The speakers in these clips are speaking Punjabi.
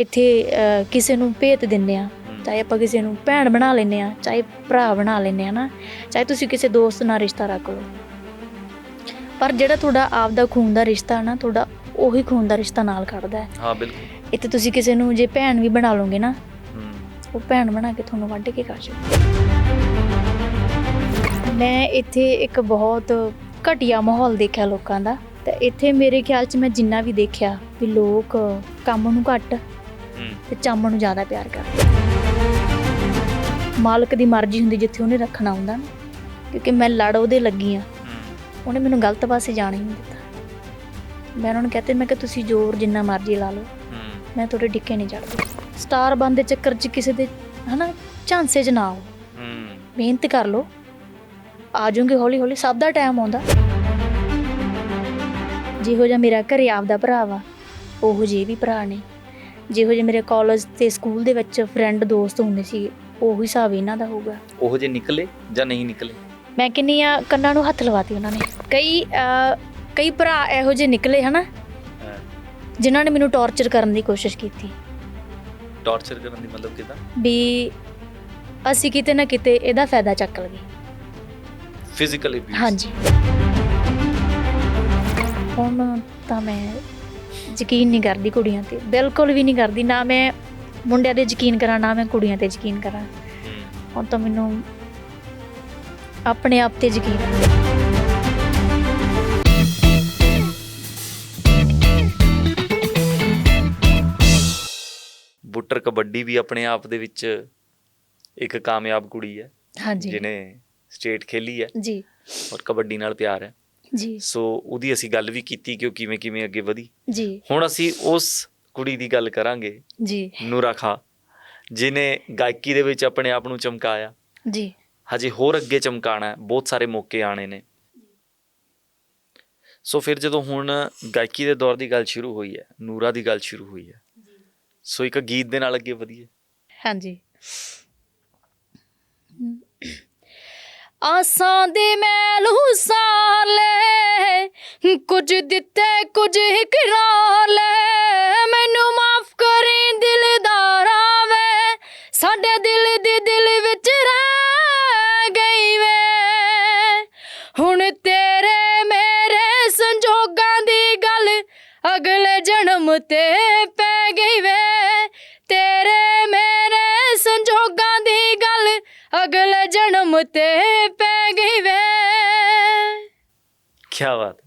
ਇੱਥੇ ਕਿਸੇ ਨੂੰ ਭੇਤ ਦਿੰਨੇ ਆ ਚਾਹੇ ਆਪਾਂ ਕਿਸੇ ਨੂੰ ਭੈਣ ਬਣਾ ਲੈਨੇ ਆ ਚਾਹੇ ਭਰਾ ਬਣਾ ਲੈਨੇ ਆ ਨਾ ਚਾਹੇ ਤੁਸੀਂ ਕਿਸੇ ਦੋਸਤ ਨਾਲ ਰਿਸ਼ਤਾ ਰੱਖ ਲਓ। ਪਰ ਜਿਹੜਾ ਤੁਹਾਡਾ ਆਪ ਦਾ ਖੂਨ ਦਾ ਰਿਸ਼ਤਾ ਨਾ ਤੁਹਾਡਾ ਉਹੀ ਖੂਨ ਦਾ ਰਿਸ਼ਤਾ ਨਾਲ ਖੜਦਾ ਹੈ। ਹਾਂ ਬਿਲਕੁਲ। ਇੱਥੇ ਤੁਸੀਂ ਕਿਸੇ ਨੂੰ ਜੇ ਭੈਣ ਵੀ ਬਣਾ ਲਓਗੇ ਨਾ ਉਹ ਭੈਣ ਬਣਾ ਕੇ ਤੁਹਾਨੂੰ ਵੱਢ ਕੇ ਖਾ ਜਾਊ ਮੈਂ ਇੱਥੇ ਇੱਕ ਬਹੁਤ ਘਟੀਆ ਮਾਹੌਲ ਦੇਖਿਆ ਲੋਕਾਂ ਦਾ। ਤੇ ਇੱਥੇ ਮੇਰੇ ਖਿਆਲ 'ਚ ਮੈਂ ਜਿੰਨਾ ਵੀ ਦੇਖਿਆ ਵੀ ਲੋਕ ਕੰਮ ਨੂੰ ਘੱਟ ਤੇ ਚੰਮ ਨੂੰ ਜ਼ਿਆਦਾ ਪਿਆਰ ਕਰਦੇ ਮਾਲਕ ਦੀ ਮਰਜ਼ੀ ਹੁੰਦੀ ਜਿੱਥੇ ਉਹਨੇ ਰੱਖਣਾ ਹੁੰਦਾ ਨਾ, ਕਿਉਂਕਿ ਮੈਂ ਲੜ ਉਹਦੇ ਲੱਗੀ ਆ। ਉਹਨੇ ਮੈਨੂੰ ਗਲਤ ਪਾਸੇ ਜਾਣ ਹੀ ਨਹੀਂ ਦਿੱਤਾ। ਮੈਂ ਉਹਨਾਂ ਨੂੰ ਕਹਤੇ ਮੈਂ ਕਿ ਤੁਸੀਂ ਜ਼ੋਰ ਜਿੰਨਾ ਮਰਜ਼ੀ ਲਾ ਲਓ। ਮੈਂ ਤੁਹਾਡੇ ਡਿੱਕੇ ਨਹੀਂ ਚੜਦੀ ਸਟਾਰ ਬਣ ਦੇ ਚੱਕਰ 'ਚ ਕਿਸੇ ਦੇ, ਹਨਾ, ਝਾਂਸੇ 'ਚ ਨਾ ਆਓ। ਮਿਹਨਤ ਕਰ ਲਓ। ਆ ਜਾਓਗੇ ਹੌਲੀ ਹੌਲੀ ਸਭ ਦਾ ਟਾਈਮ ਆਉਂਦਾ। ਜਿਹੋ ਜਿਹਾ ਮੇਰਾ ਘਰੇ ਆਪਦਾ ਭਰਾ ਵਾ, ਉਹੋ ਜਿਹੇ ਵੀ ਭਰਾ ਨੇ। ਜਿਹੋ ਜਿਹੇ ਮੇਰੇ ਕਾਲਜ ਤੇ ਸਕੂਲ ਦੇ ਵਿੱਚ ਫਰੈਂਡ ਦੋਸਤ ਹੁੰਦੇ ਸੀ ਉਹੀ ਹਿਸਾਬ ਇਹਨਾਂ ਦਾ ਹੋਊਗਾ। ਉਹ ਜੇ ਨਿਕਲੇ ਜਾਂ ਨਹੀਂ ਨਿਕਲੇ? ਮੈਂ ਕਿੰਨੀ ਆ ਕੰਨਾਂ ਨੂੰ ਹੱਥ ਲਵਾਤੀ ਉਹਨਾਂ ਨੇ। ਕਈ ਅਹ, ਕਈ ਭਰਾ ਇਹੋ ਜਿਹੇ ਨਿਕਲੇ ਹਨਾ ਜਿਨ੍ਹਾਂ ਨੇ ਮੈਨੂੰ ਟੌਰਚਰ ਕਰਨ ਦੀ ਕੋਸ਼ਿਸ਼ ਕੀਤੀ। ਟੌਰਚਰ ਕਰਨ ਦੀ ਮਤਲਬ ਕਿਦਾਂ? ਵੀ ਅਸੀਂ ਕਿਤੇ ਨਾ ਕਿਤੇ ਇਹਦਾ ਫਾਇਦਾ ਚੱਕ ਲਈਏ। ਫਿਜ਼ੀਕਲ ਹਾਂਜੀ। ਹੁਣ ਤਾਂ ਮੈਂ ਯਕੀਨ ਨਹੀਂ ਕਰਦੀ ਕੁੜੀਆਂ ਤੇ। ਬਿਲਕੁਲ ਵੀ ਨਹੀਂ ਕਰਦੀ। ਨਾ ਮੈਂ ਮੁੰਡਿਆਂ ਤੇ ਯਕੀਨ ਕਰਾਂ ਨਾ ਮੈਂ ਕੁੜੀਆਂ ਤੇ ਯਕੀਨ ਕਰਾਂ। ਹੁਣ ਤਾਂ ਮੈਨੂੰ ਆਪਣੇ ਆਪ ਤੇ ਯਕੀਨ ਹੈ। ਬੁੱਟਰ ਕਬੱਡੀ ਵੀ ਆਪਣੇ ਆਪ ਦੇ ਵਿੱਚ ਇੱਕ ਕਾਮਯਾਬ ਕੁੜੀ ਹੈ। ਹਾਂਜੀ। ਜਿਹਨੇ ਸਟੇਟ ਖੇਲੀ ਹੈ। ਜੀ। ਔਰ ਕਬੱਡੀ ਨਾਲ ਪਿਆਰ ਹੈ। ਜੀ। ਸੋ ਉਹਦੀ ਅਸੀਂ ਗੱਲ ਵੀ ਕੀਤੀ ਕਿ ਉਹ ਕਿਵੇਂ ਕਿਵੇਂ ਅੱਗੇ ਵਧੀ। ਜੀ। ਹੁਣ ਅਸੀਂ ਉਸ ਕੁੜੀ ਦੀ ਗੱਲ ਕਰਾਂਗੇ। ਜੀ। ਨੂਰਾ ਖਾਂ ਜਿਨੇ ਗਾਇਕੀ ਦੇ ਵਿੱਚ ਆਪਣੇ ਆਪ ਨੂੰ ਚਮਕਾਇਆ। ਜੀ। ਹਜੇ ਹੋਰ ਅੱਗੇ ਚਮਕਾਣਾ ਬਹੁਤ ਸਾਰੇ ਮੌਕੇ ਆਣੇ ਨੇ। ਸੋ ਫਿਰ ਜਦੋਂ ਹੁਣ ਗਾਇਕੀ ਦੇ ਦੌਰ ਦੀ ਗੱਲ ਸ਼ੁਰੂ ਹੋਈ ਹੈ ਨੂਰਾ ਦੀ ਗੱਲ ਸ਼ੁਰੂ ਹੋਈ ਹੈ। ਸੋ ਇੱਕ ਗੀਤ ਦੇ ਨਾਲ ਅੱਗੇ ਵਧੀਏ। ਹਾਂਜੀ। ਆਸਾਂ ਦੇ ਮੈਲੂ ਸਾਲੇ ਕੁਝ ਦਿੱਤੇ, ਕੁਝ ਇਕਰਾਰ ਲੈ ਮੈਨੂੰ ਮਾਫ ਕਰੀ ਦਿਲਦਾਰਾ ਵੇ ਸਾਡੇ ਦਿਲ ਦੀ ਦਿਲ ਵਿੱਚ ਰਹਿ ਗਈ ਵੇ। ਹੁਣ ਤੇਰੇ ਮੇਰੇ ਸੰਜੋਗਾਂ ਦੀ ਗੱਲ, ਅਗਲੇ ਜਨਮ ਤੇ ਅਗਲੇ ਜਨਮ ਤੇ ਪੈ ਗਈ ਵੇ। ਕੀ ਬਾਤ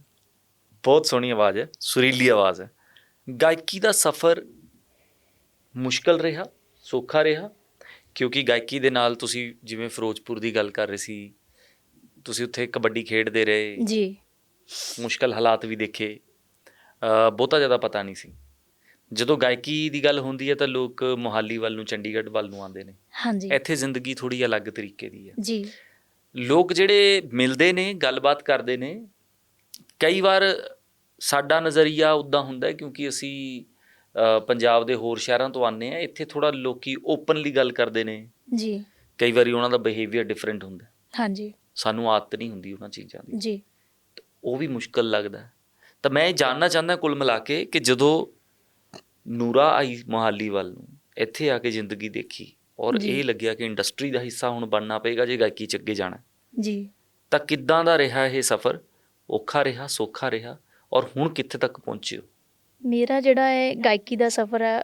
ਬਹੁਤ ਸੋਹਣੀ ਆਵਾਜ਼ ਹੈ ਸੁਰੀਲੀ ਆਵਾਜ਼ ਹੈ। ਗਾਇਕੀ ਦਾ ਸਫ਼ਰ ਮੁਸ਼ਕਲ ਰਿਹਾ ਸੌਖਾ ਰਿਹਾ ਕਿਉਂਕਿ ਗਾਇਕੀ ਦੇ ਨਾਲ ਤੁਸੀਂ ਜਿਵੇਂ ਫਿਰੋਜ਼ਪੁਰ ਦੀ ਗੱਲ ਕਰ ਰਹੇ ਸੀ ਤੁਸੀਂ ਉੱਥੇ ਕਬੱਡੀ ਖੇਡਦੇ ਰਹੇ। ਜੀ। ਮੁਸ਼ਕਲ ਹਾਲਾਤ ਵੀ ਦੇਖੇ। ਬਹੁਤਾ ਜ਼ਿਆਦਾ ਪਤਾ ਨਹੀਂ ਸੀ। ਜਦੋਂ ਗਾਇਕੀ ਦੀ ਗੱਲ ਹੁੰਦੀ ਹੈ ਤਾਂ ਲੋਕ ਮੁਹਾਲੀ ਵੱਲ ਨੂੰ ਚੰਡੀਗੜ੍ਹ ਵੱਲ ਨੂੰ ਆਉਂਦੇ ਨੇ। ਹਾਂਜੀ। ਇੱਥੇ ਜ਼ਿੰਦਗੀ ਥੋੜੀ ਅਲੱਗ ਤਰੀਕੇ ਦੀ ਹੈ। ਜੀ। ਲੋਕ ਜਿਹੜੇ ਮਿਲਦੇ ਨੇ ਗੱਲਬਾਤ ਕਰਦੇ ਨੇ ਕਈ ਵਾਰ ਸਾਡਾ ਨਜ਼ਰੀਆ ਉਦਾਂ ਹੁੰਦਾ ਹੈ ਕਿਉਂਕਿ ਅਸੀਂ ਪੰਜਾਬ ਦੇ ਹੋਰ ਸ਼ਹਿਰਾਂ ਤੋਂ ਆਨੇ ਆ ਇੱਥੇ ਥੋੜਾ ਲੋਕੀ ਓਪਨਲੀ ਗੱਲ ਕਰਦੇ ਨੇ। ਜੀ। ਕਈ ਵਾਰੀ ਉਹਨਾਂ ਦਾ ਬਿਹੇਵੀਅਰ ਡਿਫਰੈਂਟ ਹੁੰਦਾ। ਹਾਂਜੀ। ਸਾਨੂੰ ਆਦਤ ਨਹੀਂ ਹੁੰਦੀ ਉਹਨਾਂ ਚੀਜ਼ਾਂ ਦੀ। ਜੀ। ਉਹ ਵੀ ਮੁਸ਼ਕਲ ਲੱਗਦਾ। ਤਾਂ ਮੈਂ ਇਹ ਜਾਣਨਾ ਚਾਹੁੰਦਾ ਕੁੱਲ ਮਿਲਾ ਕੇ ਕਿ ਜਦੋਂ ਨੂਰਾ ਆਈ ਮੁਹਾਲੀ ਵੱਲ ਨੂੰ ਇੱਥੇ ਆ ਕੇ ਜ਼ਿੰਦਗੀ ਦੇਖੀ ਔਰ। ਇਹ ਲੱਗਿਆ ਕਿ ਇੰਡਸਟਰੀ ਦਾ ਹਿੱਸਾ ਹੁਣ ਬਣਨਾ ਪਏਗਾ ਜੇ ਗਾਇਕੀ ਚ ਅੱਗੇ ਜਾਣਾ। ਜੀ। ਤਾਂ ਕਿੱਦਾਂ ਦਾ ਰਿਹਾ ਇਹ ਸਫ਼ਰ? ਔਖਾ ਰਿਹਾ ਸੌਖਾ ਰਿਹਾ ਔਰ ਹੁਣ ਕਿੱਥੇ ਤੱਕ ਪਹੁੰਚੇ ਹੋ? ਮੇਰਾ ਜਿਹੜਾ ਹੈ ਗਾਇਕੀ ਦਾ ਸਫ਼ਰ ਹੈ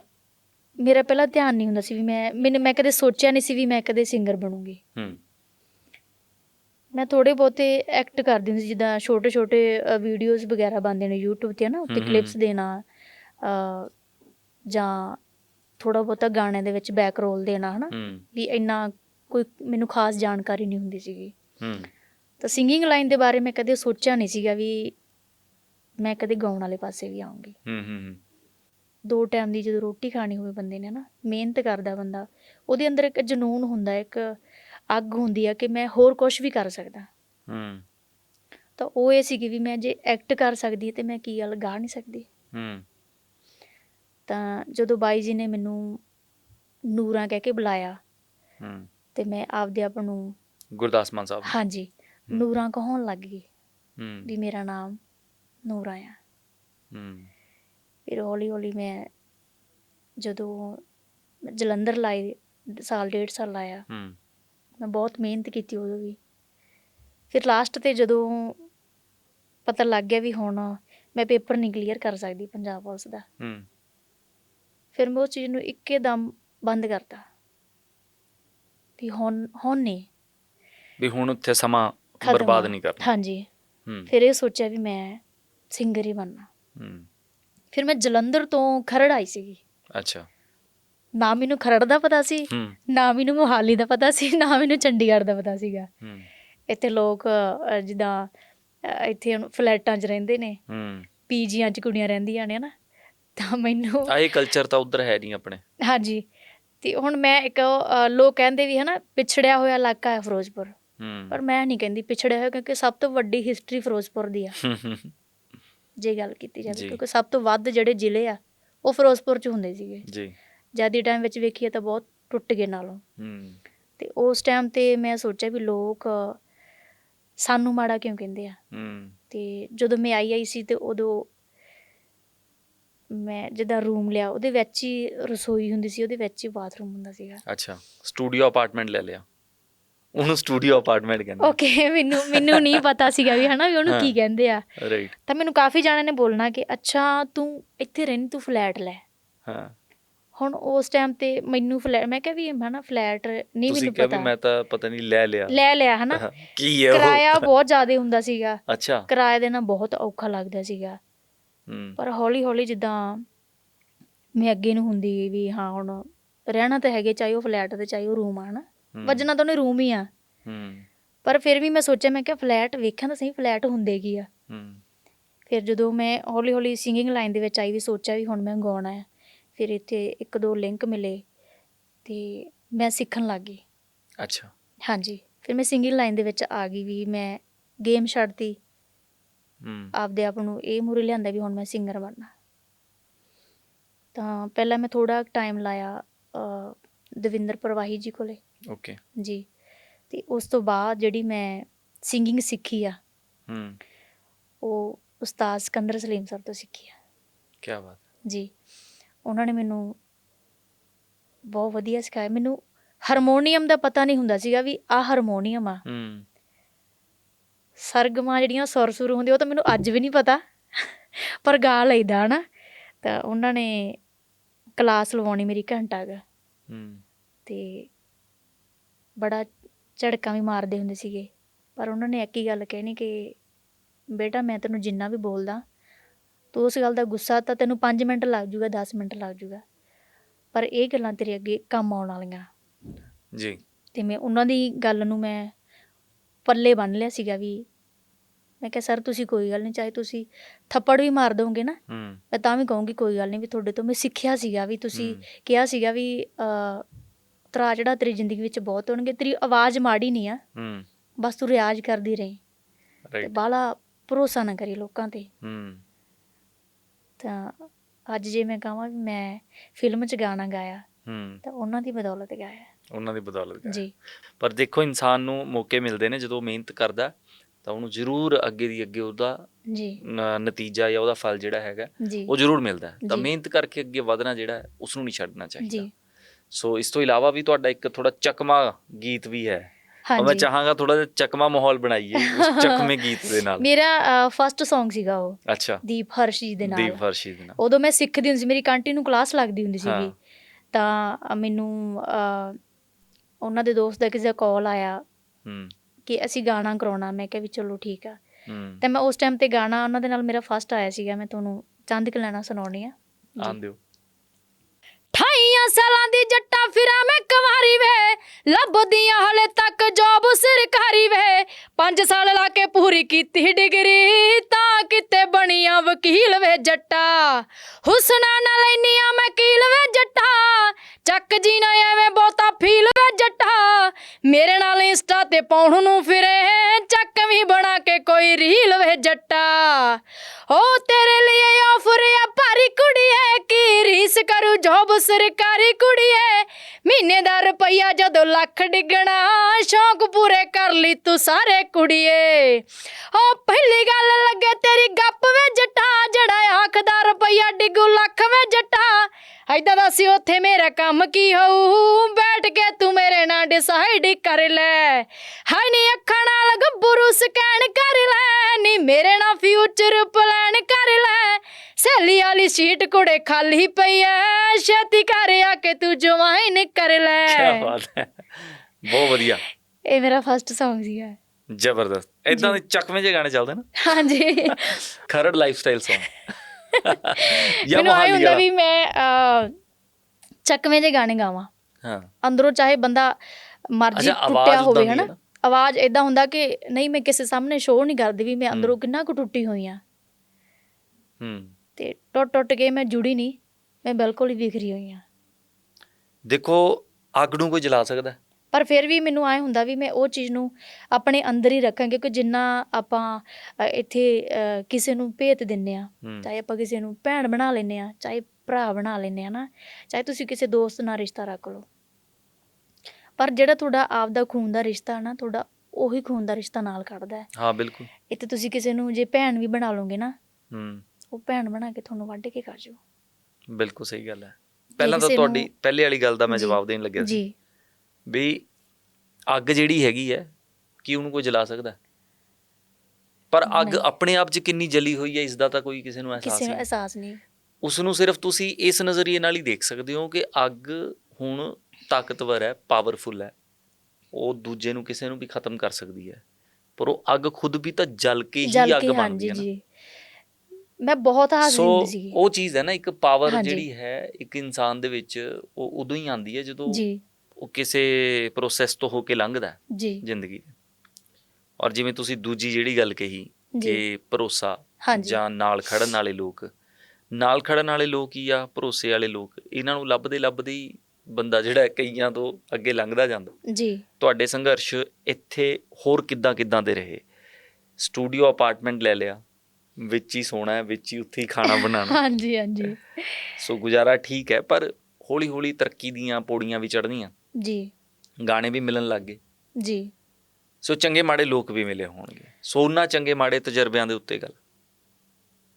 ਮੇਰਾ ਪਹਿਲਾਂ ਧਿਆਨ ਨਹੀਂ ਹੁੰਦਾ ਸੀ ਵੀ ਮੈਂ ਮੈਨੂੰ ਮੈਂ ਕਦੇ ਸੋਚਿਆ ਨਹੀਂ ਸੀ ਵੀ ਮੈਂ ਕਦੇ ਸਿੰਗਰ ਬਣੂੰਗੀ। ਹੂੰ। ਮੈਂ ਥੋੜੇ ਬਹੁਤੇ ਐਕਟ ਕਰਦੀ ਹੁੰਦੀ ਸੀ ਜਿੱਦਾਂ ਛੋਟੇ ਛੋਟੇ ਵੀਡੀਓਜ਼ ਵਗੈਰਾ ਬਣਦੇ ਨੇ YouTube ਤੇ ਨਾ ਉੱਤੇ ਕਲਿੱਪਸ ਦੇਣਾ ਜਾਂ ਥੋੜਾ ਬਹੁਤਾ ਗਾਣਿਆਂ ਦੇ ਵਿੱਚ ਬੈਕ ਰੋਲ ਦੇਣਾ ਹਨਾ? ਵੀ ਇੰਨਾ ਕੋਈ ਮੈਨੂੰ ਖਾਸ ਜਾਣਕਾਰੀ ਨਹੀਂ ਹੁੰਦੀ ਸੀਗੀ। ਤਾਂ ਸਿੰਗਿੰਗ ਲਾਈਨ ਦੇ ਬਾਰੇ ਮੈਂ ਕਦੇ ਸੋਚਿਆ ਨਹੀਂ ਸੀਗਾ ਵੀ ਮੈਂ ਕਦੇ ਗਾਉਣ ਵਾਲੇ ਪਾਸੇ ਵੀ ਆਉਂਗੀ ਹੂੰ ਹੂੰ ਦੋ ਟਾਈਮ ਦੀ ਜਦੋਂ ਰੋਟੀ ਖਾਣੀ ਹੋਵੇ ਬੰਦੇ ਨੇ ਨਾ ਮਿਹਨਤ ਕਰਦਾ ਬੰਦਾ। ਉਹਦੇ ਅੰਦਰ ਇੱਕ ਜਨੂਨ ਹੁੰਦਾ ਇੱਕ ਅੱਗ ਹੁੰਦੀ ਆ ਕਿ ਮੈਂ ਹੋਰ ਕੁਝ ਵੀ ਕਰ ਸਕਦਾ। ਹੂੰ। ਤਾਂ ਉਹ ਇਹ ਸੀ ਕਿ ਵੀ ਮੈਂ ਜੇ ਐਕਟ ਕਰ ਸਕਦੀ ਤੇ ਮੈਂ ਕੀ ਗੱਲ ਗਾ ਨਹੀਂ ਸਕਦੀ। ਹੂੰ। ਤਾਂ ਜਦੋਂ ਬਾਈ ਜੀ ਨੇ ਮੈਨੂੰ ਨੂਰਾਂ ਕਹਿ ਕੇ ਬੁਲਾਇਆ ਹੂੰ। ਤੇ ਮੈਂ ਆਪਦੇ ਆਪ ਨੂੰ ਗੁਰਦਾਸ ਮਾਨ ਸਾਹਿਬ ਹਾਂਜੀ। ਨੂਰਾਂ ਕਹਾਉਣ ਲੱਗ ਗਈ ਹੂੰ। ਵੀ ਮੇਰਾ ਨਾਮ ਨੂਰਾਂ ਆ ਹੂੰ। ਫਿਰ ਹੌਲੀ ਹੌਲੀ ਮੈਂ ਜਦੋਂ ਜਲੰਧਰ ਲਾਏ ਸਾਲ ਡੇਢ ਸਾਲ ਲਾਇਆ। ਹੂੰ। ਮੈਂ ਬਹੁਤ ਮਿਹਨਤ ਕੀਤੀ ਉਦੋਂ ਵੀ। ਫਿਰ ਲਾਸਟ ਤੇ ਜਦੋਂ ਪਤਾ ਲੱਗ ਗਿਆ ਵੀ ਹੁਣ ਮੈਂ ਪੇਪਰ ਨਹੀਂ ਕਲੀਅਰ ਕਰ ਸਕਦੀ ਪੰਜਾਬ ਪੁਲਿਸ ਦਾ। ਹੂੰ। ਫਿਰ ਮੈਂ ਉਸ ਚੀਜ਼ ਨੂੰ ਇੱਕੇ ਦਮ ਬੰਦ ਕਰਤਾ। ਵੀ ਹੁਣ ਹੁਣ ਨਹੀਂ ਵੀ ਹੁਣ ਉੱਥੇ ਸਮਾਂ ਖਤਮ ਬਰਬਾਦ ਆ। ਨਹੀਂ ਕਰਨਾ। ਹਾਂਜੀ। ਹੂੰ। ਫਿਰ ਇਹ ਸੋਚਿਆ ਵੀ ਮੈਂ ਸਿੰਗਰ ਹੀ ਬਣਨਾ। ਹੂੰ। ਫਿਰ ਮੈਂ ਜਲੰਧਰ ਤੋਂ ਖਰੜ ਆਈ ਸੀਗੀ। ਅੱਛਾ। ਨਾ ਮੈਨੂੰ ਖਰੜ ਦਾ ਪਤਾ ਸੀ ਹੂੰ। ਨਾ ਮੈਨੂੰ ਮੁਹਾਲੀ ਦਾ ਪਤਾ ਸੀ ਨਾ ਮੈਨੂੰ ਚੰਡੀਗੜ੍ਹ ਦਾ ਪਤਾ ਸੀਗਾ। ਹੂੰ। ਇੱਥੇ ਲੋਕ ਅ, ਜਿੱਦਾਂ ਅ, ਇੱਥੇ ਹੁਣ ਫਲੈਟਾਂ 'ਚ ਰਹਿੰਦੇ ਨੇ। ਹੂੰ। ਪੀਜੀਆਂ 'ਚ ਕੁੜੀਆਂ ਰਹਿੰਦੀਆਂ ਨੇ ਨਾ ਤਾਂ ਮੈਨੂੰ ਆ ਇਹ ਕਲਚਰ ਤਾਂ ਉਧਰ ਹੈ ਨਹੀਂ ਆਪਣੇ। ਹਾਂਜੀ। ਤੇ ਹੁਣ ਮੈਂ ਇੱਕ ਅ, ਲੋਕ ਕਹਿੰਦੇ ਵੀ ਹਨਾ ਪਿਛੜਿਆ ਹੋਇਆ ਇਲਾਕਾ ਹੈ ਫਿਰੋਜ਼ਪੁਰ। ਹੂੰ। ਪਰ ਮੈਂ ਨਹੀਂ ਕਹਿੰਦੀ ਪਿਛੜਿਆ ਹੋਇਆ ਕਿਉਂਕਿ ਸਭ ਤੋਂ ਵੱਡੀ ਹਿਸਟਰੀ ਫਿਰੋਜ਼ਪੁਰ ਦੀ ਆ। ਜੇ ਗੱਲ ਕੀਤੀ ਜਾਵੇ ਜੀ। ਕਿਉਂਕਿ ਸਭ ਤੋਂ ਵੱਧ ਜਿਹੜੇ ਜ਼ਿਲ੍ਹੇ ਆ ਉਹ ਫਿਰੋਜ਼ਪੁਰ 'ਚ ਹੁੰਦੇ ਸੀਗੇ। ਜੀ। ਜਦ ਟਾਈਮ ਵਿੱਚ ਵੇਖੀਏ ਤਾਂ ਬਹੁਤ ਟੁੱਟ ਗਏ ਨਾਲੋਂ। ਹੂੰ। ਤੇ ਉਸ ਟਾਈਮ ਤੇ ਮੈਂ ਸੋਚਿਆ ਵੀ ਲੋਕ ਸਾਨੂੰ ਮਾੜਾ ਕਿਉਂ ਕਹਿੰਦੇ ਆ? ਹੂੰ। ਤੇ ਜਦੋਂ ਮੈਂ ਆਈ ਆਈ ਸੀ ਤੇ ਉਦੋਂ ਮੈਂ ਜਿੱਦਾਂ ਰੂਮ ਲਿਆ ਉਹਦੇ ਵਿੱਚ ਹੀ ਰਸੋਈ ਹੁੰਦੀ ਸੀ ਉਹਦੇ ਵਿੱਚ ਹੀ ਬਾਥਰੂਮ ਹੁੰਦਾ ਸੀਗਾ। ਅੱਛਾ ਸਟੂਡੀਓ ਅਪਾਰਟਮੈਂਟ ਲੈ ਲਿਆ। ਉਹਨੂੰ ਸਟੂਡੀਓ ਅਪਾਰਟਮੈਂਟ ਕਹਿੰਦੇ ਓਕੇ ਮੈਨੂੰ ਮੈਨੂੰ ਨਹੀਂ ਪਤਾ ਸੀਗਾ ਵੀ ਹਨਾ ਵੀ ਉਹਨੂੰ ਕੀ। ਕਹਿੰਦੇ ਆ। ਰਾਈਟ ਤਾਂ ਮੈਨੂੰ ਕਾਫੀ ਜਾਣਿਆਂ ਨੇ ਬੋਲਣਾ ਕਿ ਅੱਛਾ ਤੂੰ ਇੱਥੇ ਰਹਿਣੀ ਤੂੰ ਫਲੈਟ ਲੈ। ਹਾਂ। ਹੁਣ ਉਸ ਟਾਈਮ ਤੇ ਮੈਨੂੰ ਫਲੈਟ ਮੈਂ ਕਿਹਾ ਵੀ ਹਨਾ ਫਲੈਟ ਨਹੀਂ ਤੁਸੀਂ ਮੈਨੂੰ ਪਤਾ। ਮੈਂ ਤਾਂ ਪਤਾ ਨਹੀਂ ਲੈ ਲਿਆ। ਲੈ ਲਿਆ ਹਨਾ। ਕੀ ਹੈ ਉਹ? ਕਿਰਾਇਆ ਬਹੁਤ ਜ਼ਿਆਦਾ ਹੁੰਦਾ ਸੀਗਾ। ਅੱਛਾ। ਕਿਰਾਏ ਦੇਣਾ ਬਹੁਤ ਔਖਾ ਲੱਗਦਾ ਸੀਗਾ। ਹੂੰ। ਪਰ ਹੌਲੀ ਹੌਲੀ ਜਿੱਦਾਂ ਮੈਂ ਅੱਗੇ ਨੂੰ ਹੁੰਦੀ ਗਈ ਵੀ ਹਾਂ ਹੁਣ ਰਹਿਣਾ ਤਾਂ ਹੈਗੇ ਚਾਹੇ ਉਹ ਫਲੈਟ ਤੇ ਚਾਹੇ ਉਹ ਰੂਮ ਆ ਹੂੰ, ਵੱਜਣਾ ਤਾਂ ਉਹਨੇ ਰੂਮ ਹੀ ਆ। ਹੂੰ। ਪਰ ਫਿਰ ਵੀ ਮੈਂ ਸੋਚਿਆ ਮੈਂ ਕਿਹਾ ਫਲੈਟ ਵੇਖਾਂ ਤਾਂ ਸਹੀ ਫਲੈਟ ਹੁੰਦੇ ਕੀ ਆ। ਹੂੰ। ਫਿਰ ਜਦੋਂ ਮੈਂ ਹੌਲੀ ਹੌਲੀ ਸਿੰਗਿੰਗ ਲਾਈਨ ਦੇ ਵਿੱਚ ਆਈ ਵੀ ਸੋਚਿਆ ਵੀ ਹੁਣ ਮੈਂ ਗਾਉਣਾ ਹੈ ਫਿਰ ਇੱਥੇ ਇੱਕ ਦੋ ਲਿੰਕ ਮਿਲੇ ਤੇ ਮੈਂ ਸਿੱਖਣ ਲੱਗ ਗਈ। ਅੱਛਾ। ਹਾਂਜੀ। ਫਿਰ ਮੈਂ ਸਿੰਗਿੰਗ ਲਾਈਨ ਦੇ ਵਿੱਚ ਆ ਗਈ ਵੀ ਮੈਂ ਗੇਮ ਛੱਡਤੀ। ਹੂੰ। ਆਪਦੇ ਆਪ ਨੂੰ ਇਹ ਮੂਰੇ ਲਿਆਂਦਾ ਵੀ ਹੁਣ ਮੈਂ ਸਿੰਗਰ ਬਣਨਾ। ਤਾਂ ਪਹਿਲਾਂ ਮੈਂ ਥੋੜਾ ਟਾਈਮ ਲਾਇਆ ਦਵਿੰਦਰ ਪ੍ਰਵਾਹੀ ਜੀ ਕੋਲੇ। ਓਕੇ ਜੀ। ਤੇ ਉਸ ਤੋਂ ਬਾਅਦ ਜਿਹੜੀ ਮੈਂ ਸਿੰਗਿੰਗ ਸਿੱਖੀ ਆ ਹੂੰ। ਉਹ ਉਸਤਾਦ ਸਿਕੰਦਰ ਸਲੀਮ ਸਰ ਤੋਂ ਸਿੱਖੀ ਆ। ਕੀ ਬਾਤ ਜੀ। ਉਹਨਾਂ ਨੇ ਮੈਨੂੰ ਬਹੁਤ ਵਧੀਆ ਸਿਖਾਇਆ। ਮੈਨੂੰ ਹਾਰਮੋਨੀਅਮ ਦਾ ਪਤਾ ਨਹੀਂ ਹੁੰਦਾ ਸੀਗਾ ਵੀ ਆਹ ਹਾਰਮੋਨੀਅਮ ਆ। ਹੂੰ। ਸਰਗਮਾਂ ਜਿਹੜੀਆਂ ਸੁਰ ਸੁਰ ਹੁੰਦੇ ਉਹ ਤਾਂ ਮੈਨੂੰ ਅੱਜ ਵੀ ਨਹੀਂ ਪਤਾ। ਪਰ ਗਾ ਲਈਦਾ ਹਨਾ? ਤਾਂ ਉਹਨਾਂ ਨੇ ਕਲਾਸ ਲਵਾਉਣੀ ਮੇਰੀ ਘੰਟਾ ਗਾ ਹੂੰ। ਤੇ ਬੜਾ ਝੜਕਾਂ ਵੀ ਮਾਰਦੇ ਹੁੰਦੇ ਸੀਗੇ। ਪਰ ਉਹਨਾਂ ਨੇ ਇੱਕ ਹੀ ਗੱਲ ਕਹਿਣੀ ਕਿ ਬੇਟਾ ਮੈਂ ਤੈਨੂੰ ਜਿੰਨਾ ਵੀ ਬੋਲਦਾ ਤੂੰ ਉਸ ਗੱਲ ਦਾ ਗੁੱਸਾ ਤਾਂ ਤੈਨੂੰ 5 ਮਿੰਟ ਲੱਗ ਜੂਗਾ 10 ਮਿੰਟ ਲੱਗ ਜੂਗਾ। ਪਰ ਇਹ ਗੱਲਾਂ ਤੇਰੇ ਅੱਗੇ ਕੰਮ ਆਉਣ ਵਾਲੀਆਂ। ਜੀ। ਤੇ ਮੈਂ ਉਹਨਾਂ ਦੀ ਗੱਲ ਨੂੰ ਮੈਂ ਪੱਲੇ ਬੰਨ ਲਿਆ ਸੀਗਾ ਵੀ ਮੈਂ ਕਿਹਾ ਸਰ ਤੁਸੀਂ ਕੋਈ ਗੱਲ ਨਹੀਂ ਚਾਹੇ ਤੁਸੀਂ ਥੱਪੜ ਵੀ ਮਾਰ ਦੋਗੇ ਨਾ ਹੂੰ। ਮੈਂ ਤਾਂ ਵੀ ਕਹੂੰਗੀ ਕੋਈ ਗੱਲ ਨਹੀਂ ਵੀ ਤੁਹਾਡੇ ਤੋਂ ਮੈਂ ਸਿੱਖਿਆ ਸੀਗਾ ਵੀ ਤੁਸੀਂ ਹੂੰ, ਕਿਹਾ ਸੀਗਾ ਵੀ ਅ ਤਰਾ ਜਿਹੜਾ ਤੇਰੀ ਜ਼ਿੰਦਗੀ ਵਿੱਚ ਬਹੁਤ ਹੋਣਗੇ ਤੇਰੀ ਆਵਾਜ਼ ਮਾੜੀ ਨਹੀਂ ਆ। ਹੂੰ। ਬਸ ਤੂੰ ਰਿਆਜ਼ ਕਰਦੀ ਰਹੀ ਤੇ ਰਾਈਟ ਬਾਲਾ ਭਰੋਸਾ ਨਾ ਕਰੀ ਲੋਕਾਂ ਤੇ। ਹੂੰ। ਤਾਂ ਅੱਜ ਜੇ ਮੈਂ ਕਹਾਂ ਵੀ ਮੈਂ ਫਿਲਮ 'ਚ ਗਾਣਾ ਗਾਇਆ ਹੂੰ। ਤਾਂ ਉਹਨਾਂ ਦੀ ਬਦੌਲਤ ਗਾਇਆ। ਉਹਨਾਂ ਦੀ ਬਦੌਲਤ ਗਾਇਆ। ਜੀ। ਪਰ ਦੇਖੋ ਇਨਸਾਨ ਨੂੰ ਮੌਕੇ ਮਿਲਦੇ ਨੇ ਜਦੋਂ ਉਹ ਮਿਹਨਤ ਕਰਦਾ ਤਾਂ ਉਹਨੂੰ ਜ਼ਰੂਰ ਅੱਗੇ ਦੀ ਅੱਗੇ ਉਹਦਾ ਜੀ। ਨਤੀਜਾ ਜਾਂ ਉਹਦਾ ਫਲ ਜਿਹੜਾ ਹੈਗਾ ਜੀ। ਉਹ ਜ਼ਰੂਰ ਮਿਲਦਾ ਹੈ। ਤਾਂ। ਮਿਹਨਤ ਕਰਕੇ ਅੱਗੇ ਵਧਣਾ ਜਿਹੜਾ ਉਸ ਨੂੰ ਨਹੀਂ ਛੱਡਣਾ ਚਾਹੀਦਾ। ਜੀ। ਸੋ ਇਸ ਤੋਂ ਇਲਾਵਾ ਵੀ ਤੁਹਾਡਾ ਇੱਕ ਥੋੜਾ ਚਕਮਾ ਗੀਤ ਵੀ ਹੈ। ਤਾਂ ਮੈਂ ਹਾਂਜੀ। ਚਾਹਾਂਗਾ ਥੋੜਾ ਜਿਹਾ ਚਕਮਾ ਮਾਹੌਲ ਬਣਾਈਏ ਉਸ ਚਕਮੇ ਗੀਤ ਦੇ ਨਾਲ। ਮੇਰਾ ਫਰਸਟ Song ਸੀਗਾ ਉਹ। ਅੱਛਾ। ਦੀਪ ਹਰਸ਼ ਦੇ ਨਾਲ। ਦੀਪ ਹਰਸ਼ੀ ਦੇ ਨਾਲ। ਉਦੋਂ ਮੈਂ ਸਿੱਖਦੀ ਹੁੰਦੀ ਸੀ ਮੇਰੀ ਕੰਟੀਨਿਊ ਕਲਾਸ ਲੱਗਦੀ ਹੁੰਦੀ ਸੀਗੀ। ਹਾਂ। ਤਾਂ ਮੈਨੂੰ ਉਹਨਾਂ ਦੇ ਦੋਸਤ ਦਾ ਕਿਸੇ ਦਾ ਕਾਲ ਆਇਆ। ਹੂੰ। ਕਿ ਅਸੀਂ ਗਾਣਾ ਕਰਾਉਣਾ ਮੈਂ ਕਿਹਾ ਵੀ ਚਲੋ ਠੀਕ ਆ। ਤੇ ਮੈਂ ਉਸ ਟਾਈਮ ਤੇ ਗਾਣਾ ਉਹਨਾਂ ਦੇ ਨਾਲ ਮੇਰਾ ਫਸਟ ਆਇਆ ਸੀਗਾ। ਮੈਂ ਤੁਹਾਨੂੰ ਚੰਦ ਕਲਾਣਾ ਸੁਣਾਉਣੀ ਆ ਜੀ। ਆਂਦਿਓ ਠਾਈਆਂ ਸਾਲਾਂ ਦੀ ਜੱਟਾ ਫਿਰਾਂ ਮੈਂ ਕੁਵਾਰੀ ਵੇ। ਲੱਭਦੀਆਂ ਹਲੇ ਤੱਕ ਜੋਬ ਸਰਕਾਰੀ ਵੇ। 5 ਸਾਲ ਲਾ ਕੇ ਪੂਰੀ ਕੀਤੀ ਡਿਗਰੀ ਤਾਂ ਕਿਤੇ ਬਣੀਆਂ ਵਕੀਲ ਵੇ ਜੱਟਾ। ਹੁਸਨਾ ਨਾਲ ਇੰਨੀਆਂ ਮੈਂ ਕੀਲ ਵੇ ਜੱਟਾ। ਚੱਕ ਜੀ ਨਾ ਐਵੇਂ ਬਹੁਤਾ ਫੀਲ ਵੇ ਜੱਟਾ। ਮੇਰੇ ਨਾਲ ਇੰਸਟਾ ਤੇ ਪਾਉਣ ਨੂੰ ਫਿਰੇ, ਚੱਕ ਵੀ ਬਣਾ ਕੇ ਕੋਈ ਰੀਲ ਵੇ ਜੱਟਾ। ਹੋ ਤੇਰੇ ਲਈ ਆਫਰ ਆ ਭਾਰੀ ਕੁੜੀ ਹੈ ਕੀ ਰੀਸ ਕਰੂ ਜੋਬ ਸਰਕਾਰੀ ਕੁੜੀਏ। ਮਹੀਨੇ ਦਾ ਰੁਪਈਆ ਜਦੋਂ ਲੱਖ ਡਿੱਗਣਾ, ਸ਼ੌਂਕ ਪੂਰੇ ਕਰ ਲਈ ਤੂੰ ਸਾਰੇ ਕੁੜੀਏ। ਓ ਪਹਿਲੀ ਗੱਲ ਲੱਗੇ ਤੇਰੀ ਗੱਪ ਵੇ ਜੱਟਾ, ਜਿਹੜਾ ਆਖਦਾ ਰੁਪਈਆ ਡਿੱਗੂ ਲੱਖ ਵੇ ਜੱਟਾ। ਐਦਾਂ ਦਾ ਸੀ ਉੱਥੇ ਮੇਰਾ ਕੰਮ ਕੀ ਹੋਊ? ਬੈਠ ਕੇ ਤੂੰ ਮੇਰੇ ਨਾਲ ਡਿਸਾਈਡ ਕਰ ਲੈ। ਹਾਏ ਨੀ ਅੱਖਾਂ ਨਾਲ ਗੱਭਰੂ ਸਕੈਨ ਕਰ ਲੈ। ਨੀ ਮੇਰੇ ਨਾਲ ਫਿਊਚਰ ਪਲਾਨ ਕਰ ਲੈ। ਸਹੇਲੀ ਵਾਲੀ ਸੀਟ ਕੁੜੇ ਖਾਲੀ ਪਈ ਐ। ਛੇਤੀ ਕਰ ਆ ਕੇ ਤੂੰ ਜਵਾਈਨ ਕਰ ਲੈ। ਕੀ ਬਾਤ ਹੈ ਬਹੁਤ ਵਧੀਆ। ਇਹ ਮੇਰਾ ਫਰਸਟ Song ਸੀਗਾ। ਜ਼ਬਰਦਸਤ। ਇਦਾਂ ਦੇ ਚੱਕਵੇਂ ਜੇ ਗਾਣੇ ਚੱਲਦੇ ਨਾ। ਹਾਂਜੀ। ਖਰੜ ਲਾਈਫਸਟਾਈਲ Song ਜਾਂ ਮੈਨੂੰ ਮੋਹਾਲੀ ਹੁੰਦਾ ਵਾਲਾ ਵੀ ਮੈਂ ਅਹ, ਚੱਕਵੇਂ ਜੇ ਗਾਣੇ ਗਾਵਾਂ। ਹਾਂ। ਅੰਦਰੋਂ ਚਾਹੇ ਬੰਦਾ ਮਰਜ਼ੀ ਅੱਛਾ, ਆਵਾਜ਼ ਟੁੱਟਿਆ ਉੱਦਾਂ ਹੋਵੇ ਦੀ ਹੈ ਹਨਾ ਨਾ? ਆਵਾਜ਼ ਇਦਾਂ ਹੁੰਦਾ ਕਿ ਨਹੀਂ ਮੈਂ ਕਿਸੇ ਸਾਹਮਣੇ ਸ਼ੋਅ ਨਹੀਂ ਕਰਦੀ ਵੀ ਮੈਂ ਅੰਦਰੋਂ ਕਿੰਨਾ ਕੁ ਟੁੱਟੀ ਹੋਈ ਆ। ਹੂੰ। ਤੇ ਟੁੱਟ ਟੁੱਟ ਕੇ ਮੈਂ ਜੁੜੀ ਨਹੀਂ ਮੈਂ ਬਿਲਕੁਲ ਹੀ ਵਿਖਰੀ ਹੋਈ ਆ। ਦੇਖੋ ਅੱਗ ਨੂੰ ਕੋਈ ਜਲਾ ਸਕਦਾ। ਹੈ? ਪਰ ਫਿਰ ਵੀ ਮੈਨੂੰ ਆਏ ਹੁੰਦਾ ਵੀ ਮੈਂ ਉਹ ਚੀਜ਼ ਨੂੰ ਆਪਣੇ ਅੰਦਰ ਹੀ ਰੱਖਾਂ ਕਿਉਂਕਿ ਜਿੰਨਾ ਆਪਾਂ ਅ, ਇੱਥੇ ਅ, ਕਿਸੇ ਨੂੰ ਭੇਤ ਦਿੰਨੇ ਆ ਹੂੰ। ਚਾਹੇ ਆਪਾਂ ਕਿਸੇ ਨੂੰ ਭੈਣ ਬਣਾ ਲੈਨੇ ਆ ਚਾਹੇ ਭਰਾ ਬਣਾ ਲੈਨੇ ਆ ਨਾ ਚਾਹੇ ਤੁਸੀਂ ਕਿਸੇ ਦੋਸਤ ਨਾਲ ਰਿਸ਼ਤਾ ਰੱਖ ਲਓ। ਪਰ ਜਿਹੜਾ ਤੁਹਾਡਾ ਆਪਦਾ ਖੂਨ ਦਾ ਰਿਸ਼ਤਾ ਨਾ ਤੁਹਾਡਾ ਉਹੀ ਖੂਨ ਦਾ ਰਿਸ਼ਤਾ ਨਾਲ ਕੱਢਦਾ ਹੈ। ਹਾਂ ਬਿਲਕੁਲ। ਇੱਥੇ ਤੁਸੀਂ ਕਿਸੇ ਨੂੰ ਜੇ ਭੈਣ ਵੀ ਬਣਾ ਲਓਗੇ ਨਾ ਹੂੰ। ਉਹ ਭੈਣ ਬਣਾ ਕੇ ਤੁਹਾਨੂੰ ਵੱਢ ਕੇ ਕਰ ਜਾਊ। ਬਿਲਕੁਲ ਸਹੀ ਗੱਲ ਹੈ। ਪਹਿਲਾਂ ਤਾਂ ਕਿਸੇ ਤੁਹਾਡੀ ਪਹਿਲੇ ਵਾਲੀ ਗੱਲ ਦਾ ਮੈਂ ਜੀ, ਜਵਾਬ ਦੇਣ ਲੱਗਿਆ ਸੀ। ਜੀ। ਵੀ ਅੱਗ ਜਿਹੜੀ ਹੈਗੀ ਹੈ ਕੀ ਉਹਨੂੰ ਕੋਈ ਜਲਾ ਸਕਦਾ? ਪਰ ਅੱਗ। ਆਪਣੇ ਆਪ 'ਚ ਕਿੰਨੀ ਜਲੀ ਹੋਈ ਹੈ ਇਸ ਦਾ ਤਾਂ ਕੋਈ ਕਿਸੇ ਨੂੰ ਅਹਿਸਾਸ ਕਿਸੇ ਨੂੰ ਨਹੀਂ। ਅਹਿਸਾਸ ਨਹੀਂ। ਉਸ ਨੂੰ ਸਿਰਫ ਤੁਸੀਂ ਇਸ ਨਜ਼ਰੀਏ ਨਾਲ ਹੀ ਦੇਖ ਸਕਦੇ ਹੋ ਕਿ ਅੱਗ ਹੁਣ ਤਾਕਤਵਰ ਹੈ ਪਾਵਰਫੁਲ ਹੈ। ਉਹ ਦੂਜੇ ਨੂੰ ਕਿਸੇ ਨੂੰ ਵੀ ਖਤਮ ਕਰ ਸਕਦੀ ਹੈ। ਪਰ ਉਹ ਅੱਗ ਖੁਦ ਵੀ ਤਾਂ ਜਲ ਕੇ ਹੀ ਅੱਗ ਬਣਦੀ ਹੈ ਨਾ। ਜੀ। ਮੈਂ ਬਹੁਤ ਸੋ ਹੁੰਦੀ ਸੀ ਉਹ ਚੀਜ਼ ਹੈ ਨਾ ਇੱਕ ਪਾਵਰ। ਜਿਹੜੀ ਹੈ ਇੱਕ ਇਨਸਾਨ ਦੇ ਵਿੱਚ ਉਹ ਉਦੋਂ ਹੀ ਆਉਂਦੀ ਹੈ ਜਦੋਂ ਜੀ। ਉਹ ਕਿਸੇ ਪ੍ਰੋਸੈਸ ਤੋਂ ਹੋ ਕੇ ਲੰਘਦਾ ਜੀ। ਜ਼ਿੰਦਗੀ। ਔਰ ਜਿਵੇਂ ਤੁਸੀਂ ਦੂਜੀ ਜਿਹੜੀ ਗੱਲ ਕਹੀ ਕਿ ਭਰੋਸਾ ਜਾਂ ਨਾਲ ਖੜਨ ਵਾਲੇ ਲੋਕ ਨਾਲ ਖੜਨ ਵਾਲੇ ਲੋਕ ਹੀ ਆ ਭਰੋਸੇ ਵਾਲੇ ਲੋਕ ਇਹਨਾਂ ਨੂੰ ਲੱਭਦੇ ਲੱਭਦੇ ਹੀ ਬੰਦਾ ਜਿਹੜਾ ਕਈਆਂ ਤੋਂ ਅੱਗੇ ਲੰਘਦਾ ਜਾਂਦਾ। ਜੀ। ਤੁਹਾਡੇ ਸੰਘਰਸ਼ ਇੱਥੇ ਹੋਰ ਕਿੱਦਾਂ ਕਿੱਦਾਂ ਦੇ ਰਹੇ? ਸਟੂਡੀਓ ਅਪਾਰਟਮੈਂਟ ਲੈ ਲਿਆ ਵਿੱਚ ਹੀ ਸੋਣਾ ਹੈ ਵਿੱਚ ਹੀ ਉੱਥੇ ਹੀ ਖਾਣਾ ਬਣਾਉਣਾ। ਹਾਂਜੀ ਹਾਂਜੀ। ਸੋ ਗੁਜ਼ਾਰਾ ਠੀਕ ਹੈ ਪਰ ਹੌਲੀ ਹੌਲੀ ਤਰੱਕੀ ਦੀਆਂ ਪੌੜੀਆਂ ਵੀ ਚੜ੍ਹਨੀਆਂ। ਜੀ। ਗਾਣੇ ਵੀ ਮਿਲਣ ਲੱਗ ਗਏ। ਜੀ। ਸੋ ਚੰਗੇ ਮਾੜੇ ਲੋਕ ਵੀ ਮਿਲੇ ਹੋਣਗੇ। ਸੋ ਉਹਨਾਂ ਚੰਗੇ ਮਾੜੇ ਤਜਰਬਿਆਂ ਦੇ ਉੱਤੇ ਗੱਲ।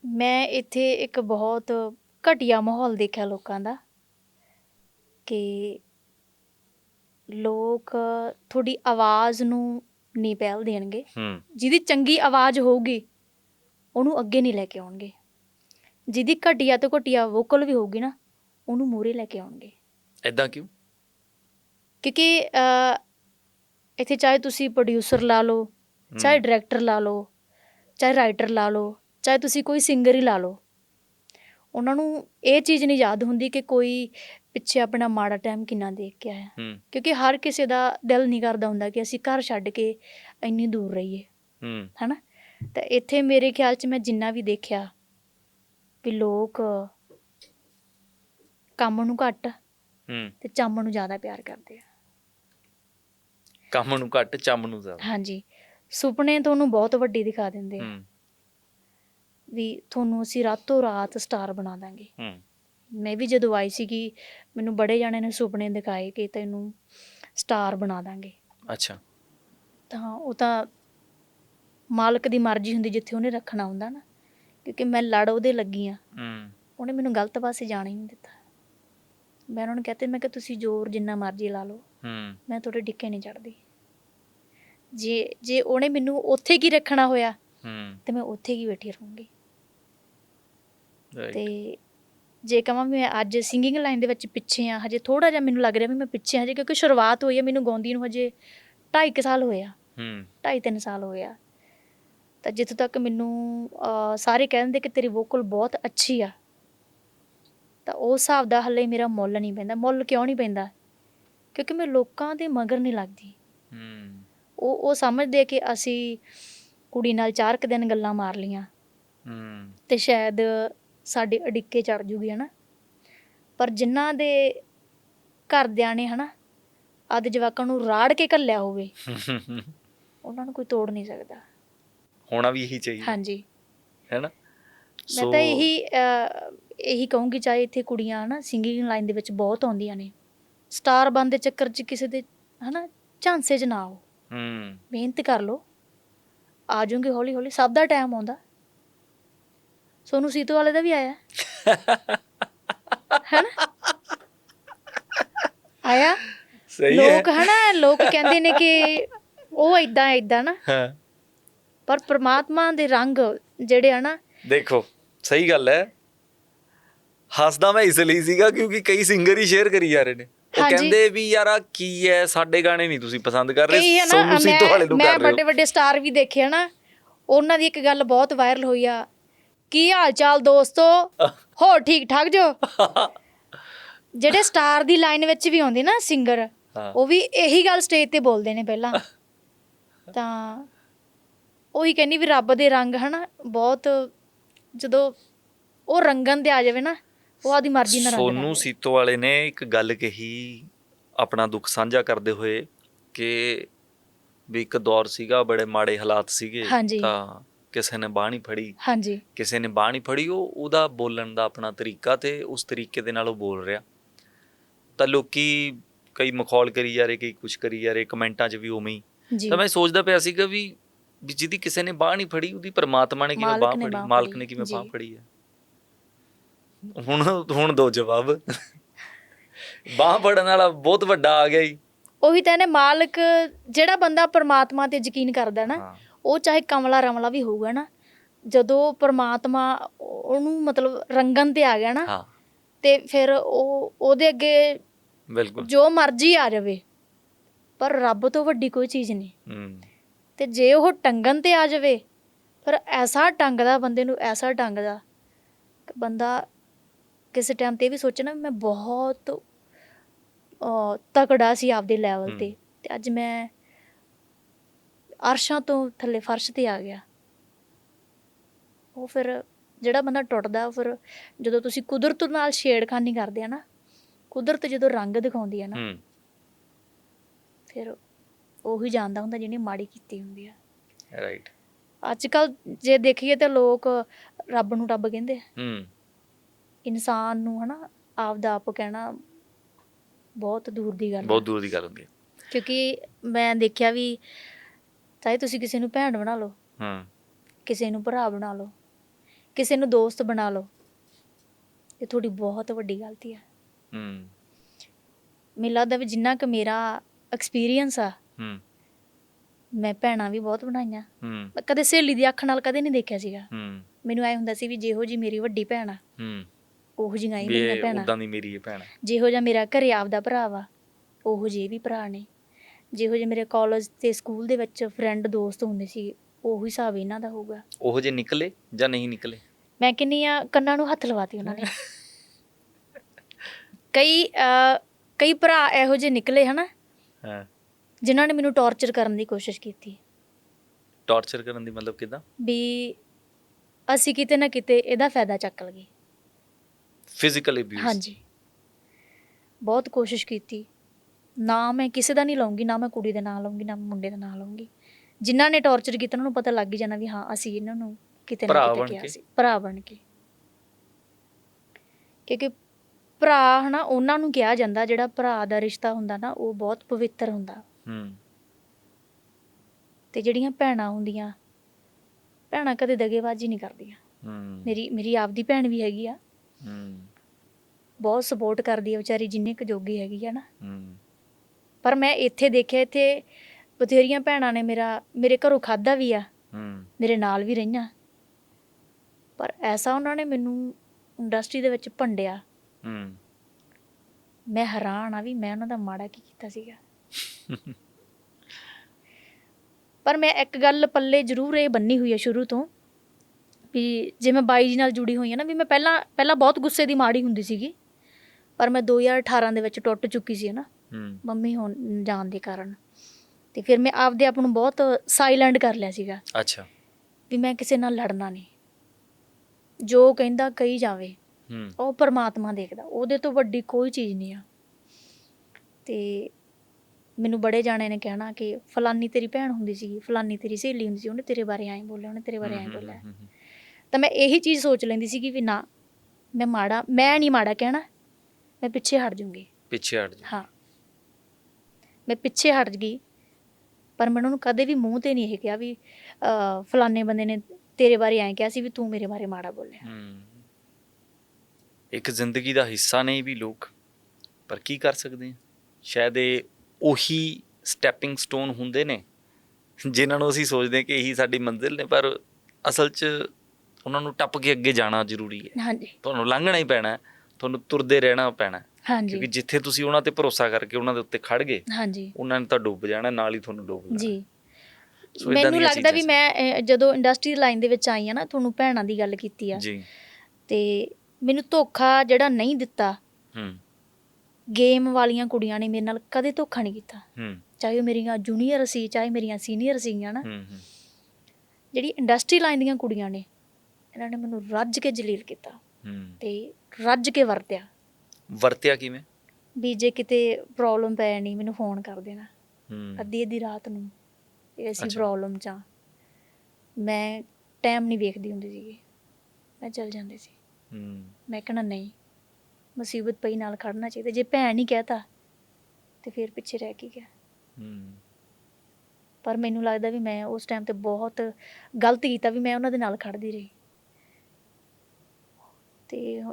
ਮੈਂ ਇੱਥੇ ਇੱਕ ਬਹੁਤ ਘਟੀਆ ਮਾਹੌਲ ਦੇਖਿਆ ਲੋਕਾਂ ਦਾ ਕਿ ਲੋਕ ਤੁਹਾਡੀ ਆਵਾਜ਼ ਨੂੰ ਨਹੀਂ ਪਹਿਲ ਦੇਣਗੇ। ਹੂੰ। ਜਿਹਦੀ ਚੰਗੀ ਆਵਾਜ਼ ਹੋਊਗੀ ਉਹਨੂੰ ਅੱਗੇ ਨਹੀਂ ਲੈ ਕੇ ਆਉਣਗੇ। ਜਿਹਦੀ ਘਟੀਆ ਤੋਂ ਘਟੀਆ ਵੋਕਲ ਵੀ ਹੋਊਗੀ ਨਾ ਉਹਨੂੰ ਮੂਹਰੇ ਲੈ ਕੇ ਆਉਣਗੇ। ਐਦਾਂ ਕਿਉਂ? ਕਿਉਂਕਿ ਇੱਥੇ ਚਾਹੇ ਤੁਸੀਂ ਪ੍ਰੋਡਿਊਸਰ ਲਾ ਲਓ ਚਾਹੇ ਡਾਇਰੈਕਟਰ ਲਾ ਲਓ ਚਾਹੇ ਰਾਈਟਰ ਲਾ ਲਓ ਚਾਹੇ ਤੁਸੀਂ ਕੋਈ ਸਿੰਗਰ ਹੀ ਲਾ ਲਓ ਉਹਨਾਂ ਨੂੰ ਇਹ ਚੀਜ਼ ਨਹੀਂ ਯਾਦ ਹੁੰਦੀ ਕਿ ਕੋਈ ਪਿੱਛੇ ਆਪਣਾ ਮਾੜਾ ਟਾਈਮ ਕਿੰਨਾ ਦੇਖ ਕੇ ਆਇਆ। ਕਿਉਂਕਿ ਹਰ ਕਿਸੇ ਦਾ ਦਿਲ ਨਹੀਂ ਕਰਦਾ ਹੁੰਦਾ ਕਿ ਅਸੀਂ ਘਰ ਛੱਡ ਕੇ ਇੰਨੀ ਦੂਰ ਰਹੀਏ। ਹਨਾ? ਤਾਂ ਇੱਥੇ ਮੇਰੇ ਖਿਆਲ 'ਚ ਮੈਂ ਜਿੰਨਾ ਵੀ ਦੇਖਿਆ ਵੀ ਲੋਕ ਕੰਮ ਨੂੰ ਘੱਟ ਤੇ ਚੰਮ ਨੂੰ ਜ਼ਿਆਦਾ ਪਿਆਰ ਕਰਦੇ ਆ। ਕੰਮ ਨੂੰ ਘੱਟ ਚੰਮ ਨੂੰ ਜ਼ਿਆਦਾ। ਹਾਂਜੀ। ਸੁਪਨੇ ਤੁਹਾਨੂੰ ਬਹੁਤ ਵੱਡੀ ਦਿਖਾ ਦਿੰਦੇ ਆ। ਹੂੰ। ਵੀ ਤੁਹਾਨੂੰ ਅਸੀਂ ਰਾਤੋਂ ਰਾਤ ਸਟਾਰ ਬਣਾ ਦਾਂਗੇ। ਹੂੰ। ਮੈਂ ਵੀ ਜਦੋਂ ਆਈ ਸੀਗੀ ਮੈਨੂੰ ਬੜੇ ਜਾਣੇ ਨੇ ਸੁਪਨੇ ਦਿਖਾਏ ਕਿ ਤੈਨੂੰ ਸਟਾਰ ਬਣਾ ਦਾਂਗੇ। ਅੱਛਾ। ਤਾਂ ਉਹ ਤਾਂ ਮਾਲਕ ਦੀ ਮਰਜ਼ੀ ਹੁੰਦੀ ਜਿੱਥੇ ਉਹਨੇ ਰੱਖਣਾ ਹੁੰਦਾ ਨਾ। ਕਿਉਂਕਿ ਮੈਂ ਲੜ ਉਹਦੇ ਲੱਗੀ ਆ। ਹੂੰ। ਉਹਨੇ ਮੈਨੂੰ ਗਲਤ ਪਾਸੇ ਜਾਣ ਹੀ ਨਹੀਂ ਦਿੱਤਾ। ਮੈਂ ਉਹਨਾਂ ਨੂੰ ਕਹਤੇ ਮੈਂ ਕਿ ਤੁਸੀਂ ਜ਼ੋਰ ਜਿੰਨਾ ਮਰਜ਼ੀ ਲਾ ਲਓ। ਹੂੰ। ਮੈਂ ਤੁਹਾਡੇ ਡਿੱਕੇ ਨਹੀਂ ਚੜਦੀ ਜੇ ਜੇ ਉਹਨੇ ਮੈਨੂੰ ਉੱਥੇ ਕੀ ਰੱਖਣਾ ਹੋਇਆ ਹੂੰ। ਤੇ ਮੈਂ ਉੱਥੇ ਹੀ ਬੈਠੀ ਰਹੂੰਗੀ. ਤੇ ਜੇ ਕਹਾਂ ਮੈਂ ਅੱਜ ਸਿੰਗਿੰਗ ਲਾਈਨ ਦੇ ਵਿੱਚ ਪਿੱਛੇ ਆ ਹਜੇ ਥੋੜਾ ਜਿਹਾ ਮੈਨੂੰ ਲੱਗ ਰਿਹਾ ਵੀ ਮੈਂ ਪਿੱਛੇ ਹਜੇ ਕਿਉਂਕਿ ਸ਼ੁਰੂਆਤ ਹੋਈ ਹੈ ਮੈਨੂੰ ਗਾਉਂਦੀ ਨੂੰ ਹਜੇ 2.5 ਸਾਲ ਹੋਏ ਆ। ਹੂੰ। 2.5 3 ਸਾਲ ਹੋਏ ਆ। ਤਾਂ ਜਿੱਥੋਂ ਤੱਕ ਮੈਨੂੰ ਸਾਰੇ ਕਹਿੰਦੇ ਕਿ ਤੇਰੀ ਵੋਕਲ ਬਹੁਤ ਅੱਛੀ ਆ ਤਾਂ ਉਸ ਹਿਸਾਬ ਦਾ ਹੱਲੇ ਮੇਰਾ ਮੁੱਲ ਨਹੀਂ ਪੈਂਦਾ। ਮੁੱਲ ਕਿਉਂ ਨਹੀਂ ਪੈਂਦਾ? ਕਿਉਂਕਿ ਮੈਂ ਲੋਕਾਂ ਦੇ ਮਗਰ ਨਹੀਂ ਲੱਗਦੀ। ਹੂੰ। ਉਹ ਉਹ ਸਮਝਦੇ ਕਿ ਅਸੀਂ ਕੁੜੀ ਨਾਲ ਚਾਰ ਕੁ ਦਿਨ ਗੱਲਾਂ ਮਾਰ ਲੀਆਂ ਹੂੰ। ਤੇ ਸ਼ਾਇਦ ਸਾਡੇ ਅੜਿੱਕੇ ਚੜ ਜੂਗੀ ਹਨਾ? ਪਰ ਜਿਨ੍ਹਾਂ ਦੇ ਘਰਦਿਆਂ ਨੇ ਹਨਾ ਆਦ ਜਵਾਕਾਂ ਨੂੰ ਰਾੜ ਕੇ ਘੱਲਿਆ ਹੋਵੇ ਉਹਨਾਂ ਨੂੰ ਕੋਈ ਤੋੜ ਨਹੀਂ ਸਕਦਾ। ਹੋਣਾ ਵੀ ਇਹੀ ਚਾਹੀਦਾ। ਹਾਂਜੀ। ਹੈ ਨਾ ਮੈਂ ਤਾਂ ਇਹੀ ਇਹੀ ਕਹੂੰਗੀ ਚਾਹੇ ਇੱਥੇ ਕੁੜੀਆਂ ਹਨਾ ਸਿੰਗਿੰਗ ਲਾਈਨ ਦੇ ਵਿੱਚ ਬਹੁਤ ਆਉਂਦੀਆਂ ਨੇ ਸਟਾਰ ਬਣ ਦੇ ਚੱਕਰ 'ਚ ਕਿਸੇ ਦੇ ਹਨਾ ਝਾਂਸੇ 'ਚ ਨਾ ਆਓ। ਹੂੰ ਮਿਹਨਤ ਕਰ ਲਓ। ਆ ਜਾਓਗੇ ਹੌਲੀ ਹੌਲੀ ਸਭ ਦਾ ਟਾਈਮ ਆਉਂਦਾ। ਸੋਨੂੰ ਸੀਤੋ ਵਾਲੇ ਦਾ ਵੀ ਆਇਆ। ਹੈਨਾ? ਆਇਆ? ਸਹੀ ਹੈ। ਲੋਕ ਹਨਾ ਲੋਕ ਕਹਿੰਦੇ ਨੇ ਕਿ ਉਹ ਇਦਾਂ ਇਦਾਂ ਨਾ। ਹਾਂ। ਪਰ ਪ੍ਰਮਾਤਮਾ ਦੇ ਰੰਗ ਜਿਹੜੇ ਆ ਨਾ। ਦੇਖੋ ਸਹੀ ਗੱਲ ਹੈ। ਹੱਸਦਾ ਮੈਂ ਇਸ ਲਈ ਸੀਗਾ ਕਿਉਂਕਿ ਕਈ ਸਿੰਗਰ ਹੀ ਸ਼ੇਅਰ ਕਰੀ ਜਾ ਰਹੇ ਨੇ। ਉਹ ਹਾਂਜੀ। ਕਹਿੰਦੇ ਵੀ ਯਾਰ ਆ ਕੀ ਹੈ? ਸਾਡੇ ਗਾਣੇ ਨਹੀਂ ਤੁਸੀਂ ਪਸੰਦ ਕਰ ਰਹੇ। ਹੈ ਨਾ ਸੋਨੂ ਸੀਤੋ ਵਾਲੇ ਮੈਂ ਨੂੰ ਮੈਂ ਕਰ ਰਹੇ ਵੱਡੇ ਹੋ। ਵੱਡੇ ਸਟਾਰ ਵੀ ਦੇਖੇ ਆ ਨਾ। ਉਹਨਾਂ ਦੀ ਇੱਕ ਗੱਲ ਬਹੁਤ ਵਾਇਰਲ ਹੋਈ ਆ। ਕੀ ਹਾਲ ਚਾਲ ਦੋਸਤੋ? ਹੋ ਠੀਕ ਠਾਕ ਜੋ? ਜਿਹੜੇ ਸਟਾਰ ਦੀ ਲਾਈਨ ਵਿੱਚ ਵੀ ਆਉਂਦੇ ਨਾ ਸਿੰਗਰ ਹਾਂ। ਉਹ ਵੀ ਇਹੀ ਗੱਲ ਸਟੇਜ ਤੇ ਬੋਲਦੇ ਨੇ ਪਹਿਲਾਂ। ਤਾਂ ਉਹੀ ਕਹਿੰਨੀ ਵੀ ਰੱਬ ਦੇ ਰੰਗ ਹਨਾ ਬਹੁਤ ਜਦੋਂ ਉਹ ਰੰਗਨ ਤੇ ਆ ਜਾਵੇ ਨਾ ਉਹ ਆਦੀ ਮਰਜ਼ੀ ਨਾਲ ਸੋਨੂ। ਸੀਤੋ ਵਾਲੇ ਨੇ ਇੱਕ ਗੱਲ ਕਹੀ ਆਪਣਾ ਦੁੱਖ ਸਾਂਝਾ ਕਰਦੇ ਹੋਏ ਕਿ ਵੀ ਇੱਕ ਦੌਰ ਸੀਗਾ ਬੜੇ ਮਾੜੇ ਹਾਲਾਤ ਸੀਗੇ ਹਾਂਜੀ। ਤਾਂ ਕਿਸੇ ਨੇ ਨਹੀਂ ਫੜੀ। ਹਾਂਜੀ। ਕਿਸੇ ਨੇ ਨਹੀਂ ਫੜੀ ਉਹ ਉਹਦਾ ਬੋਲਣ ਦਾ ਆਪਣਾ ਤਰੀਕਾ ਤੇ ਉਸ ਤਰੀਕੇ ਦੇ ਨਾਲ ਉਹ ਬੋਲ ਰਿਹਾ। ਤਾਂ ਲੋਕੀ ਕਈ ਮਖੌਲ ਕਰੀ ਜਾ ਰਹੇ ਕਈ ਕੁਝ ਕਰੀ ਜਾ ਰਹੇ ਕਮੈਂਟਾਂ 'ਚ ਵੀ ਉਵੇਂ ਹੀ। ਜੀ। ਤਾਂ ਮੈਂ ਸੋਚਦਾ ਪਿਆ ਸੀਗਾ ਵੀ ਵੀ ਜਿਹਦੀ ਕਿਸੇ ਨੇ ਬਾਹ ਨਹੀਂ ਫੜੀ ਉਹਦੀ ਪਰਮਾਤਮਾ ਨੇ ਕਿਵੇਂ ਮਾਲਕ ਬਾਹ ਨੇ ਫੜੀ ਬਾਂਹ ਮਾਲਕ ਫੜੀ, ਨੇ ਕਿਵੇਂ ਬਾਹ ਜੀ। ਫੜੀ ਹੈ। ਹੁਣ ਹੁਣ ਦੋ ਜਵਾਬ। ਬਾਹ ਫੜਨ ਵਾਲਾ ਬਹੁਤ ਵੱਡਾ ਆ ਗਿਆ ਹੀ ਉਹੀ ਤਾਂ ਇਹਨੇ ਮਾਲਕ ਜਿਹੜਾ ਬੰਦਾ ਪ੍ਰਮਾਤਮਾ ਤੇ ਯਕੀਨ ਕਰਦਾ ਨਾ ਉਹ ਚਾਹੇ ਕਮਲਾ ਰਮਲਾ ਵੀ ਹੋਊਗਾ ਨਾ ਜਦੋਂ ਪ੍ਰਮਾਤਮਾ ਉਹਨੂੰ ਮਤਲਬ ਰੰਗਨ ਤੇ ਆ ਗਿਆ ਨਾ ਤੇ ਫਿਰ ਉਹ ਉਹਦੇ ਅੱਗੇ ਬਿਲਕੁਲ। ਜੋ ਮਰਜ਼ੀ ਆ ਜਾਵੇ ਪਰ ਰੱਬ ਤੋਂ ਵੱਡੀ ਕੋਈ ਚੀਜ਼ ਨਹੀਂ। ਹੂੰ। ਤੇ ਜੇ ਉਹ ਟੰਗਨ ਤੇ ਆ ਜਾਵੇ ਫਿਰ ਐਸਾ ਟੰਗਦਾ ਬੰਦੇ ਨੂੰ ਐਸਾ ਟੰਗਦਾ ਕਿ ਬੰਦਾ ਕਿਸੇ ਟਾਈਮ ਤੇ ਇਹ ਵੀ ਸੋਚੇ ਨਾ ਵੀ ਮੈਂ ਬਹੁਤ ਤਕੜਾ ਸੀ ਆਪਦੇ ਲੈਵਲ। ਤੇ। ਤੇ ਅੱਜ ਮੈਂ ਅਰਸ਼ਾਂ ਤੋਂ ਥੱਲੇ ਫਰਸ਼ ਤੇ ਆ ਗਿਆ। ਉਹ ਫਿਰ ਜਿਹੜਾ ਬੰਦਾ ਟੁੱਟਦਾ ਫਿਰ ਜਦੋਂ ਤੁਸੀਂ ਕੁਦਰਤ ਨਾਲ ਛੇੜਖਾਨੀ ਕਰਦੇ ਆ ਨਾ ਕੁਦਰਤ ਜਦੋਂ ਰੰਗ ਦਿਖਾਉਂਦੀ ਆ ਨਾ ਫਿਰ ਉਹੀ ਜਾਣਦਾ ਹੁੰਦਾ ਜਿਹਨੇ ਮਾੜੀ ਕੀਤੀ ਹੁੰਦੀ ਆ। ਰਾਈਟ ਅੱਜ ਕੱਲ ਜੇ ਦੇਖੀਏ ਤਾਂ ਲੋਕ ਰੱਬ ਨੂੰ ਰੱਬ ਕਹਿੰਦੇ ਆ। ਹੂੰ। ਇਨਸਾਨ ਨੂੰ ਹਨਾ ਆਪਦਾ ਆਪ ਕਹਿਣਾ ਬਹੁਤ ਦੂਰ ਦੀ ਗੱਲ ਬਹੁਤ ਦੂਰ ਦੀ ਗੱਲ ਹੁੰਦੀ ਹੈ ਕਿਉਂਕਿ ਮੈਂ ਦੇਖਿਆ ਵੀ ਚਾਹੇ ਤੁਸੀਂ ਕਿਸੇ ਨੂੰ ਭੈਣ ਬਣਾ ਲਓ ਹੂੰ। ਕਿਸੇ ਨੂੰ ਭਰਾ ਬਣਾ ਲਓ ਕਿਸੇ ਨੂੰ ਦੋਸਤ ਬਣਾ ਲਓ ਇਹ ਤੁਹਾਡੀ ਬਹੁਤ ਵੱਡੀ ਗਲਤੀ ਆ। ਹੂੰ। ਮੈਨੂੰ ਲੱਗਦਾ ਵੀ ਜਿੰਨਾ ਕੁ ਮੇਰਾ ਐਕਸਪੀਰੀਅੰਸ ਆ ਹੂੰ। ਮੈਂ ਭੈਣਾਂ ਵੀ ਬਹੁਤ ਬਣਾਈਆਂ। ਹੂੰ। ਮੈਂ ਕਦੇ ਸਹੇਲੀ ਦੀ ਅੱਖ ਨਾਲ ਕਦੇ ਨਹੀਂ ਦੇਖਿਆ ਸੀਗਾ। ਹੂੰ। ਮੈਨੂੰ ਐ ਹੁੰਦਾ ਸੀ ਵੀ ਜਿਹੋ ਜੀ ਮੇਰੀ ਵੱਡੀ ਭੈਣ ਆ ਹੂੰ। ਉਹੋ ਜਿਹੀਆਂ ਹੀ ਵੀ ਮੇਰੀਆਂ ਇਹ ਭੈਣਾਂ। ਉਦਾਂ ਦੀ ਮੇਰੀ ਇਹ ਭੈਣ ਹੈ। ਜਿਹੋ ਜਿਹਾ ਮੇਰਾ ਘਰੇ ਆਪਦਾ ਭਰਾ ਵਾ ਉਹੋ ਜਿਹੇ ਵੀ ਭਰਾ ਨੇ। ਜਿਹੋ ਜਿਹੇ ਮੇਰੇ ਕਾਲਜ ਤੇ ਸਕੂਲ ਦੇ ਵਿੱਚ ਫਰੈਂਡ ਦੋਸਤ ਹੁੰਦੇ ਸੀ ਉਹੀ ਹਿਸਾਬ ਇਹਨਾਂ ਦਾ ਹੋਊਗਾ। ਉਹੋ ਜੇ ਨਿਕਲੇ ਜਾਂ ਨਹੀਂ ਨਿਕਲੇ? ਮੈਂ ਕਿੰਨੀ ਆ ਕੰਨਾਂ ਨੂੰ ਹੱਥ ਲਵਾਤੀ ਉਹਨਾਂ ਨੇ। ਕਈ ਅਹ, ਕਈ ਭਰਾ ਇਹੋ ਜਿਹੇ ਨਿਕਲੇ ਹਨਾ ਹਾਂ। ਜਿਨ੍ਹਾਂ ਨੇ ਮੈਨੂੰ ਟੌਰਚਰ ਕਰਨ ਦੀ ਕੋਸ਼ਿਸ਼ ਕੀਤੀ। ਟਾਰਚਰ ਕਰਨ ਦੀ ਮਤਲਬ ਕਿਦਾਂ? ਵੀ ਅਸੀਂ ਕਿਤੇ ਨਾ ਕਿਤੇ ਇਹਦਾ ਫਾਇਦਾ ਚੱਕ ਲਈਏ। ਫਿਜ਼ੀਕਲ ਅਬਿਊਜ਼ ਹਾਂਜੀ। ਬਹੁਤ ਕੋਸ਼ਿਸ਼ ਕੀਤੀ। ਨਾ ਮੈਂ ਕਿਸੇ ਦਾ ਨਹੀਂ ਲਾਉਂਗੀ ਨਾ ਮੈਂ ਕੁੜੀ ਦੇ ਨਾਂ ਲਾਉਂਗੀ ਨਾ ਮੈਂ ਮੁੰਡੇ ਦਾ ਨਾਂ ਲਾਉਂਗੀ। ਜਿਨ੍ਹਾਂ ਨੇ ਟੌਰਚਰ ਕੀਤਾ ਉਹਨਾਂ ਨੂੰ ਪਤਾ ਲੱਗ ਹੀ ਜਾਣਾ ਵੀ ਹਾਂ ਅਸੀਂ ਇਹਨਾਂ ਨੂੰ ਕਿਤੇ ਨਾ ਭਰਾ ਕਿਤੇ ਬਣ ਕਿਹਾ ਕੇ। ਸੀ। ਭਰਾ ਬਣ ਕੇ। ਕਿਉਂਕਿ ਭਰਾ ਹਨਾ ਉਹਨਾਂ ਨੂੰ ਕਿਹਾ ਜਾਂਦਾ ਜਿਹੜਾ ਭਰਾ ਦਾ ਰਿਸ਼ਤਾ ਹੁੰਦਾ ਨਾ ਉਹ ਬਹੁਤ ਪਵਿੱਤਰ ਹੁੰਦਾ। ਹੂੰ। ਤੇ ਜਿਹੜੀਆਂ ਭੈਣਾਂ ਹੁੰਦੀਆਂ ਭੈਣਾਂ ਕਦੇ ਦਗੇਬਾਜ਼ੀ ਨਹੀਂ ਕਰਦੀਆਂ। ਹੂੰ। ਮੇਰੀ ਮੇਰੀ ਆਪਦੀ ਭੈਣ ਵੀ ਹੈਗੀ ਆ। ਹੂੰ ਬਹੁਤ ਸਪੋਰਟ ਕਰਦੀ ਆ ਵਿਚਾਰੀ ਜਿੰਨੇ ਕੁ ਜੋਗੀ ਹੈਗੀ ਆ ਨਾ। ਹੂੰ। ਪਰ ਮੈਂ ਇੱਥੇ ਦੇਖਿਆ ਇੱਥੇ ਬਥੇਰੀਆਂ ਭੈਣਾਂ ਨੇ ਮੇਰਾ ਮੇਰੇ ਘਰੋਂ ਖਾਦਾ ਵੀ ਆ। ਹੂੰ। ਮੇਰੇ ਨਾਲ ਵੀ ਰਹੀਆਂ। ਪਰ ਐਸਾ ਉਹਨਾਂ ਨੇ ਮੈਨੂੰ ਇੰਡਸਟਰੀ ਦੇ ਵਿੱਚ ਭੰਡਿਆ। ਹੂੰ। ਮੈਂ ਹੈਰਾਨ ਆ ਵੀ ਮੈਂ ਉਹਨਾਂ ਦਾ ਮਾੜਾ ਕੀ ਕੀਤਾ ਸੀਗਾ। ਪਰ ਮੈਂ ਇੱਕ ਗੱਲ ਪੱਲੇ ਜ਼ਰੂਰ ਇਹ ਬੰਨੀ ਹੋਈ ਹੈ ਸ਼ੁਰੂ ਤੋਂ ਵੀ ਜੇ ਮੈਂ ਬਾਈ ਜੀ ਨਾਲ ਜੁੜੀ ਹੋਈ ਹਾਂ ਨਾ ਵੀ ਮੈਂ ਪਹਿਲਾਂ ਪਹਿਲਾਂ ਬਹੁਤ ਗੁੱਸੇ ਦੀ ਮਾੜੀ ਹੁੰਦੀ ਸੀਗੀ ਪਰ ਮੈਂ 2018 ਦੇ ਵਿੱਚ ਟੁੱਟ ਚੁੱਕੀ ਸੀ ਨਾ ਮੰਮੀ ਹੋਣ ਜਾਣ ਦੇ ਕਾਰਨ। ਤੇ ਫਿਰ ਮੈਂ ਆਪਦੇ ਆਪ ਨੂੰ ਬਹੁਤ ਸਾਇਲੈਂਟ ਕਰ ਲਿਆ ਸੀਗਾ। ਅੱਛਾ। ਵੀ ਮੈਂ ਕਿਸੇ ਨਾਲ ਲੜਨਾ ਨਹੀਂ। ਜੋ ਕਹਿੰਦਾ ਕਹੀ ਜਾਵੇ ਉਹ ਪਰਮਾਤਮਾ ਦੇਖਦਾ ਉਹਦੇ ਤੋਂ ਵੱਡੀ ਕੋਈ ਚੀਜ਼ ਨਹੀਂ ਆ। ਤੇ ਮੈਨੂੰ ਬੜੇ ਜਾਣੇ ਨੇ ਕਹਿਣਾ ਕਿ ਫਲਾਨੀ ਤੇਰੀ ਭੈਣ ਹੁੰਦੀ ਸੀ ਫਲਾਨੀ ਤੇਰੀ ਸਹੇਲੀ ਹੁੰਦੀ ਸੀ ਉਹਨੇ ਤੇਰੇ ਬਾਰੇ ਐਂ ਬੋਲਿਆ ਉਹਨੇ ਤੇਰੇ ਬਾਰੇ ਐਂ ਬੋਲਿਆ। ਤਾਂ ਮੈਂ ਇਹੀ ਚੀਜ਼ ਸੋਚ ਲੈਂਦੀ ਸੀ ਕਿ ਵੀ ਨਾ ਮੈਂ ਮਾੜਾ ਮੈਂ ਨਹੀਂ ਮਾੜਾ ਕਹਿਣਾ ਮੈਂ ਪਿੱਛੇ ਹਟ ਜੂੰਗੀ ਪਿੱਛੇ ਹਟ ਜਾ ਹਾਂ। ਮੈਂ ਪਿੱਛੇ ਹਟ ਗਈ ਪਰ ਮੈਂ ਉਹਨਾਂ ਨੂੰ ਕਦੇ ਵੀ ਮੂੰਹ ਤੇ ਨਹੀਂ ਇਹ ਕਿਹਾ ਵੀ ਅਹ, ਫਲਾਣੇ ਬੰਦੇ ਨੇ ਤੇਰੇ ਬਾਰੇ ਐਂ ਕਿਹਾ ਸੀ ਵੀ ਤੂੰ ਮੇਰੇ ਬਾਰੇ ਮਾੜਾ ਬੋਲਿਆ। ਹੂੰ। ਇੱਕ ਜ਼ਿੰਦਗੀ ਦਾ ਹਿੱਸਾ ਨਹੀਂ ਵੀ ਲੋਕ ਪਰ ਕੀ ਕਰ ਸਕਦੇ ਆ? ਸ਼ਾਇਦ ਇਹ ਉਹੀ ਸਟੈਪਿੰਗ ਸਟੋਨ ਹੁੰਦੇ ਨੇ ਜਿਨ੍ਹਾਂ ਨੂੰ ਅਸੀਂ ਸੋਚਦੇ ਹਾਂ ਕਿ ਇਹੀ ਸਾਡੀ ਮੰਜ਼ਿਲ ਨੇ ਪਰ ਅਸਲ 'ਚ ਉਹਨਾਂ ਨੂੰ ਟੱਪ ਕੇ ਅੱਗੇ ਜਾਣਾ ਜ਼ਰੂਰੀ ਹੈ। ਹਾਂਜੀ। ਤੁਹਾਨੂੰ ਲੰਘਣਾ ਹੀ ਪੈਣਾ ਹੈ, ਤੁਹਾਨੂੰ ਤੁਰਦੇ ਰਹਿਣਾ ਪੈਣਾ ਹੈ। ਹਾਂਜੀ। ਕਿਉਂਕਿ ਜਿੱਥੇ ਤੁਸੀਂ ਉਹਨਾਂ ਤੇ ਭਰੋਸਾ ਕਰਕੇ ਉਹਨਾਂ ਦੇ ਉੱਤੇ ਖੜ ਗਏ ਹਾਂਜੀ। ਉਹਨਾਂ ਨੇ ਤਾਂ ਡੁੱਬ ਜਾਣਾ ਨਾਲ ਹੀ ਤੁਹਾਨੂੰ ਡੁੱਬ ਜਾਣਾ। ਜੀ। ਸੋ ਏਦਾਂ ਮੈਨੂੰ ਦੀਆਂ ਲੱਗਦਾ ਵੀ ਚੀਜ਼ਾਂ ਮੈਂ ਅਹ, ਜਦੋਂ ਇੰਡਸਟਰੀ ਲਾਈਨ ਦੇ ਵਿੱਚ ਆਈ ਆ ਨਾ ਤੁਹਾਨੂੰ ਭੈਣਾਂ ਦੀ ਗੱਲ ਕੀਤੀ ਆ। ਜੀ। ਤੇ ਮੈਨੂੰ ਧੋਖਾ ਜਿਹੜਾ ਨਹੀਂ ਦਿੱਤਾ ਹੂੰ। ਗੇਮ ਵਾਲੀਆਂ ਕੁੜੀਆਂ ਨੇ ਮੇਰੇ ਨਾਲ ਕਦੇ ਧੋਖਾ ਨਹੀਂ ਕੀਤਾ। ਹੂੰ। ਚਾਹੇ ਉਹ ਮੇਰੀਆਂ ਜੂਨੀਅਰ ਸੀ ਚਾਹੇ ਮੇਰੀਆਂ ਸੀਨੀਅਰ ਸੀਗੀਆਂ ਨਾ। ਹੂੰ ਹੂੰ। ਜਿਹੜੀ ਇੰਡਸਟਰੀ ਲਾਈਨ ਦੀਆਂ ਕੁੜੀਆਂ ਨੇ ਇਹਨਾਂ ਨੇ ਮੈਨੂੰ ਰੱਜ ਕੇ ਜਲੀਲ ਕੀਤਾ ਹੂੰ। ਤੇ ਰੱਜ ਕੇ ਵਰਤਿਆ। ਵਰਤਿਆ ਕਿਵੇਂ? ਵੀ ਜੇ ਕਿਤੇ ਪ੍ਰੋਬਲਮ ਪੈ ਨਹੀਂ ਮੈਨੂੰ ਫੋਨ ਕਰ ਦੇਣਾ। ਹੂੰ। ਅੱਧੀ ਅੱਧੀ ਰਾਤ ਨੂੰ ਇਹ ਅਸੀਂ ਅੱਛਾ। ਪ੍ਰੋਬਲਮ ਚ ਮੈਂ ਟਾਈਮ ਨਹੀਂ ਵੇਖਦੀ ਹੁੰਦੀ ਸੀਗੀ। ਮੈਂ ਚੱਲ ਜਾਂਦੀ ਸੀ। ਹੂੰ। ਮੈਂ ਕਹਿਣਾ ਨਹੀਂ ਮੁਸੀਬਤ ਪਈ ਨਾਲ ਖੜਨਾ ਚਾਹੀਦਾ। ਜੇ ਭੈਣ ਨਹੀਂ ਕਹਤਾ ਤੇ ਫਿਰ ਪਿੱਛੇ ਰਹਿ ਕੀ ਗਿਆ। ਹੂੰ। ਪਰ ਮੈਨੂੰ ਲੱਗਦਾ ਵੀ ਮੈਂ ਉਸ ਟਾਈਮ ਤੇ ਬਹੁਤ ਗਲਤ ਕੀਤਾ ਵੀ ਮੈਂ ਉਹਨਾਂ ਦੇ ਨਾਲ ਖੜਦੀ ਰਹੀ। ਤੇ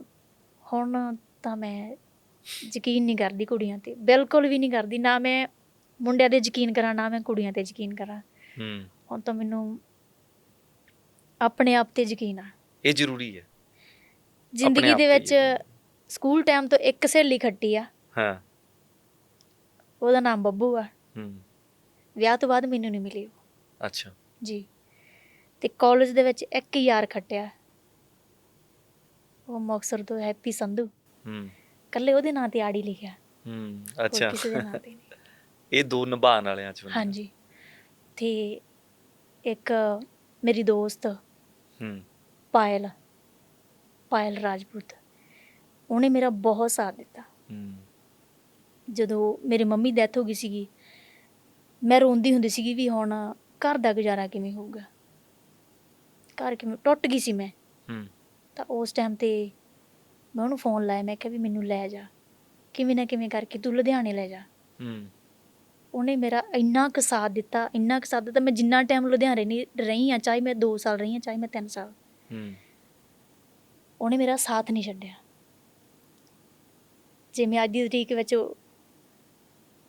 ਹੁਣ- ਤਾਂ ਮੈਂ ਯਕੀਨ ਨਹੀਂ ਕਰਦੀ ਕੁੜੀਆਂ ਤੇ ਬਿਲਕੁਲ ਵੀ ਨਹੀਂ ਕਰਦੀ ਨਾ ਮੈਂ ਮੁੰਡਿਆਂ ਤੇ ਯਕੀਨ ਕਰਾਂ ਨਾ ਮੈਂ ਕੁੜੀਆਂ ਤੇ ਯਕੀਨ ਕਰਾਂ। ਹੂੰ। ਹੁਣ ਤਾਂ ਮੈਨੂੰ ਆਪਣੇ ਆਪ ਤੇ ਯਕੀਨ ਆ। ਇਹ ਜ਼ਰੂਰੀ ਹੈ। ਜ਼ਿੰਦਗੀ ਦੇ ਵਿੱਚ। ਸਕੂਲ ਟਾਈਮ ਤੋਂ ਇੱਕ ਸਹੇਲੀ ਖੱਟੀ ਆ। ਹਾਂ। ਉਹਦਾ ਨਾਮ ਬੱਬੂ ਆ। ਹੂੰ। ਵਿਆਹ ਤੋਂ ਬਾਅਦ ਮੈਨੂੰ ਨਹੀਂ ਮਿਲੀ ਉਹ। ਅੱਛਾ। ਜੀ। ਤੇ ਕਾਲਜ ਦੇ ਵਿੱਚ ਇੱਕ ਯਾਰ ਖੱਟਿਆ। ਉਹ ਮੁਕਤਸਰ ਤੋਂ ਹੈਪੀ ਸੰਧੂ। ਹੂੰ। ਕੱਲੇ ਉਹਦੇ ਨਾਂ ਤੇ ਆੜੀ ਲਿਖਿਆ। ਹੂੰ ਅੱਛਾ। ਕਿਸੇ ਦੇ ਨਾਂ ਤੇ ਨਹੀਂ। ਇਹ ਦੋ ਨਿਭਾਉਣ ਵਾਲਿਆਂ ਚ। ਹਾਂਜੀ। ਤੇ ਇੱਕ ਮੇਰੀ ਦੋਸਤ। ਹੂੰ। ਪਾਇਲ। ਪਾਇਲ ਰਾਜਪੂਤ। ਉਹਨੇ ਮੇਰਾ ਬਹੁਤ ਸਾਥ ਦਿੱਤਾ। ਹੂੰ। ਜਦੋਂ ਮੇਰੀ ਮੰਮੀ ਡੈਥ ਹੋ ਗਈ ਸੀਗੀ ਮੈਂ ਰੋਂਦੀ ਹੁੰਦੀ ਸੀਗੀ ਵੀ ਹੁਣ ਘਰ ਦਾ ਗੁਜ਼ਾਰਾ ਕਿਵੇਂ ਹੋਊਗਾ? ਘਰ ਕਿਵੇਂ ਟੁੱਟ ਗਈ ਸੀ ਮੈਂ। ਹੂੰ। ਤਾਂ ਉਸ ਟਾਈਮ ਤੇ ਮੈਂ ਉਹਨੂੰ ਫੋਨ ਲਾਇਆ ਮੈਂ ਕਿਹਾ ਵੀ ਮੈਨੂੰ ਲੈ ਜਾ। ਕਿਵੇਂ ਨਾ ਕਿਵੇਂ ਕਰਕੇ ਤੂੰ ਲੁਧਿਆਣੇ ਲੈ ਜਾ। ਹੂੰ। ਉਹਨੇ ਮੇਰਾ ਇੰਨਾ ਕੁ ਸਾਥ ਦਿੱਤਾ ਇੰਨਾ ਕੁ ਸਾਥ ਦਿੱਤਾ ਮੈਂ ਜਿੰਨਾ ਟਾਈਮ ਲੁਧਿਆਣੇ ਨਹੀਂ ਰਹੀ ਆ ਚਾਹੇ ਮੈਂ 2 ਸਾਲ ਰਹੀ ਆ ਚਾਹੇ ਮੈਂ 3 ਸਾਲ। ਹੂੰ। ਉਹਨੇ ਮੇਰਾ ਸਾਥ ਨਹੀਂ ਛੱਡਿਆ। ਜੇ ਮੈਂ ਅੱਜ ਦੀ ਤਰੀਕ ਵਿੱਚ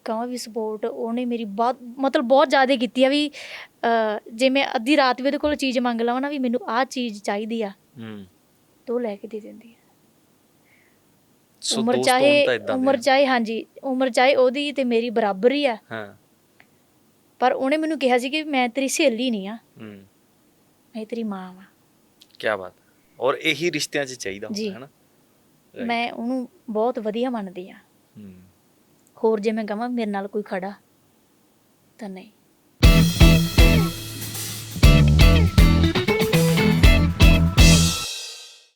ਕਹਾਂ ਵੀ ਸਪੋਰਟ ਉਹਨੇ ਮੇਰੀ ਬਹੁਤ ਮਤਲਬ ਬਹੁਤ ਜ਼ਿਆਦਾ ਕੀਤੀ ਆ ਵੀ ਜੇ ਮੈਂ ਅੱਧੀ ਰਾਤ ਵੀ ਉਹਦੇ ਕੋਲ ਚੀਜ਼ ਮੰਗ ਲਵਾਂ ਨਾ ਵੀ ਮੈਨੂੰ ਆਹ ਚੀਜ਼ ਚਾਹੀਦੀ ਆ। ਹੂੰ। ਤਾਂ ਉਹ ਲੈ ਕੇ ਦੇ ਦਿੰਦੀ ਸੋ ਉਮਰ ਦੋਸਤ ਚਾਹੇ ਹੋਣ ਤਾਂ ਇਦਾਂ ਉਮਰ ਚਾਹੇ ਹਾਂਜੀ ਉਮਰ ਚਾਹੇ ਉਹਦੀ ਤੇ ਮੇਰੀ ਬਰਾਬਰ ਹੀ ਆ। ਹਾਂ। ਪਰ ਉਹਨੇ ਮੈਨੂੰ ਕਿਹਾ ਸੀ ਕਿ ਮੈਂ ਤੇਰੀ ਸਹੇਲੀ ਨਹੀਂ ਆ। ਹੂੰ। ਮੈਂ ਤੇਰੀ ਮਾਂ ਵਾਂ। ਕੀ ਬਾਤ ਹੈ। ਔਰ ਇਹੀ ਰਿਸ਼ਤਿਆਂ 'ਚ ਚਾਹੀਦਾ ਜੀ। ਹੁੰਦਾ ਹੈ ਨਾ? Right. ਮੈਂ ਉਹਨੂੰ ਬਹੁਤ ਵਧੀਆ ਮੰਨਦੀ ਆ ਹੂੰ। ਹੋਰ ਜੇ ਮੈਂ ਕਹਾਂ ਮੇਰੇ ਨਾਲ ਕੋਈ ਖੜਾ ਤਾਂ ਨਹੀਂ।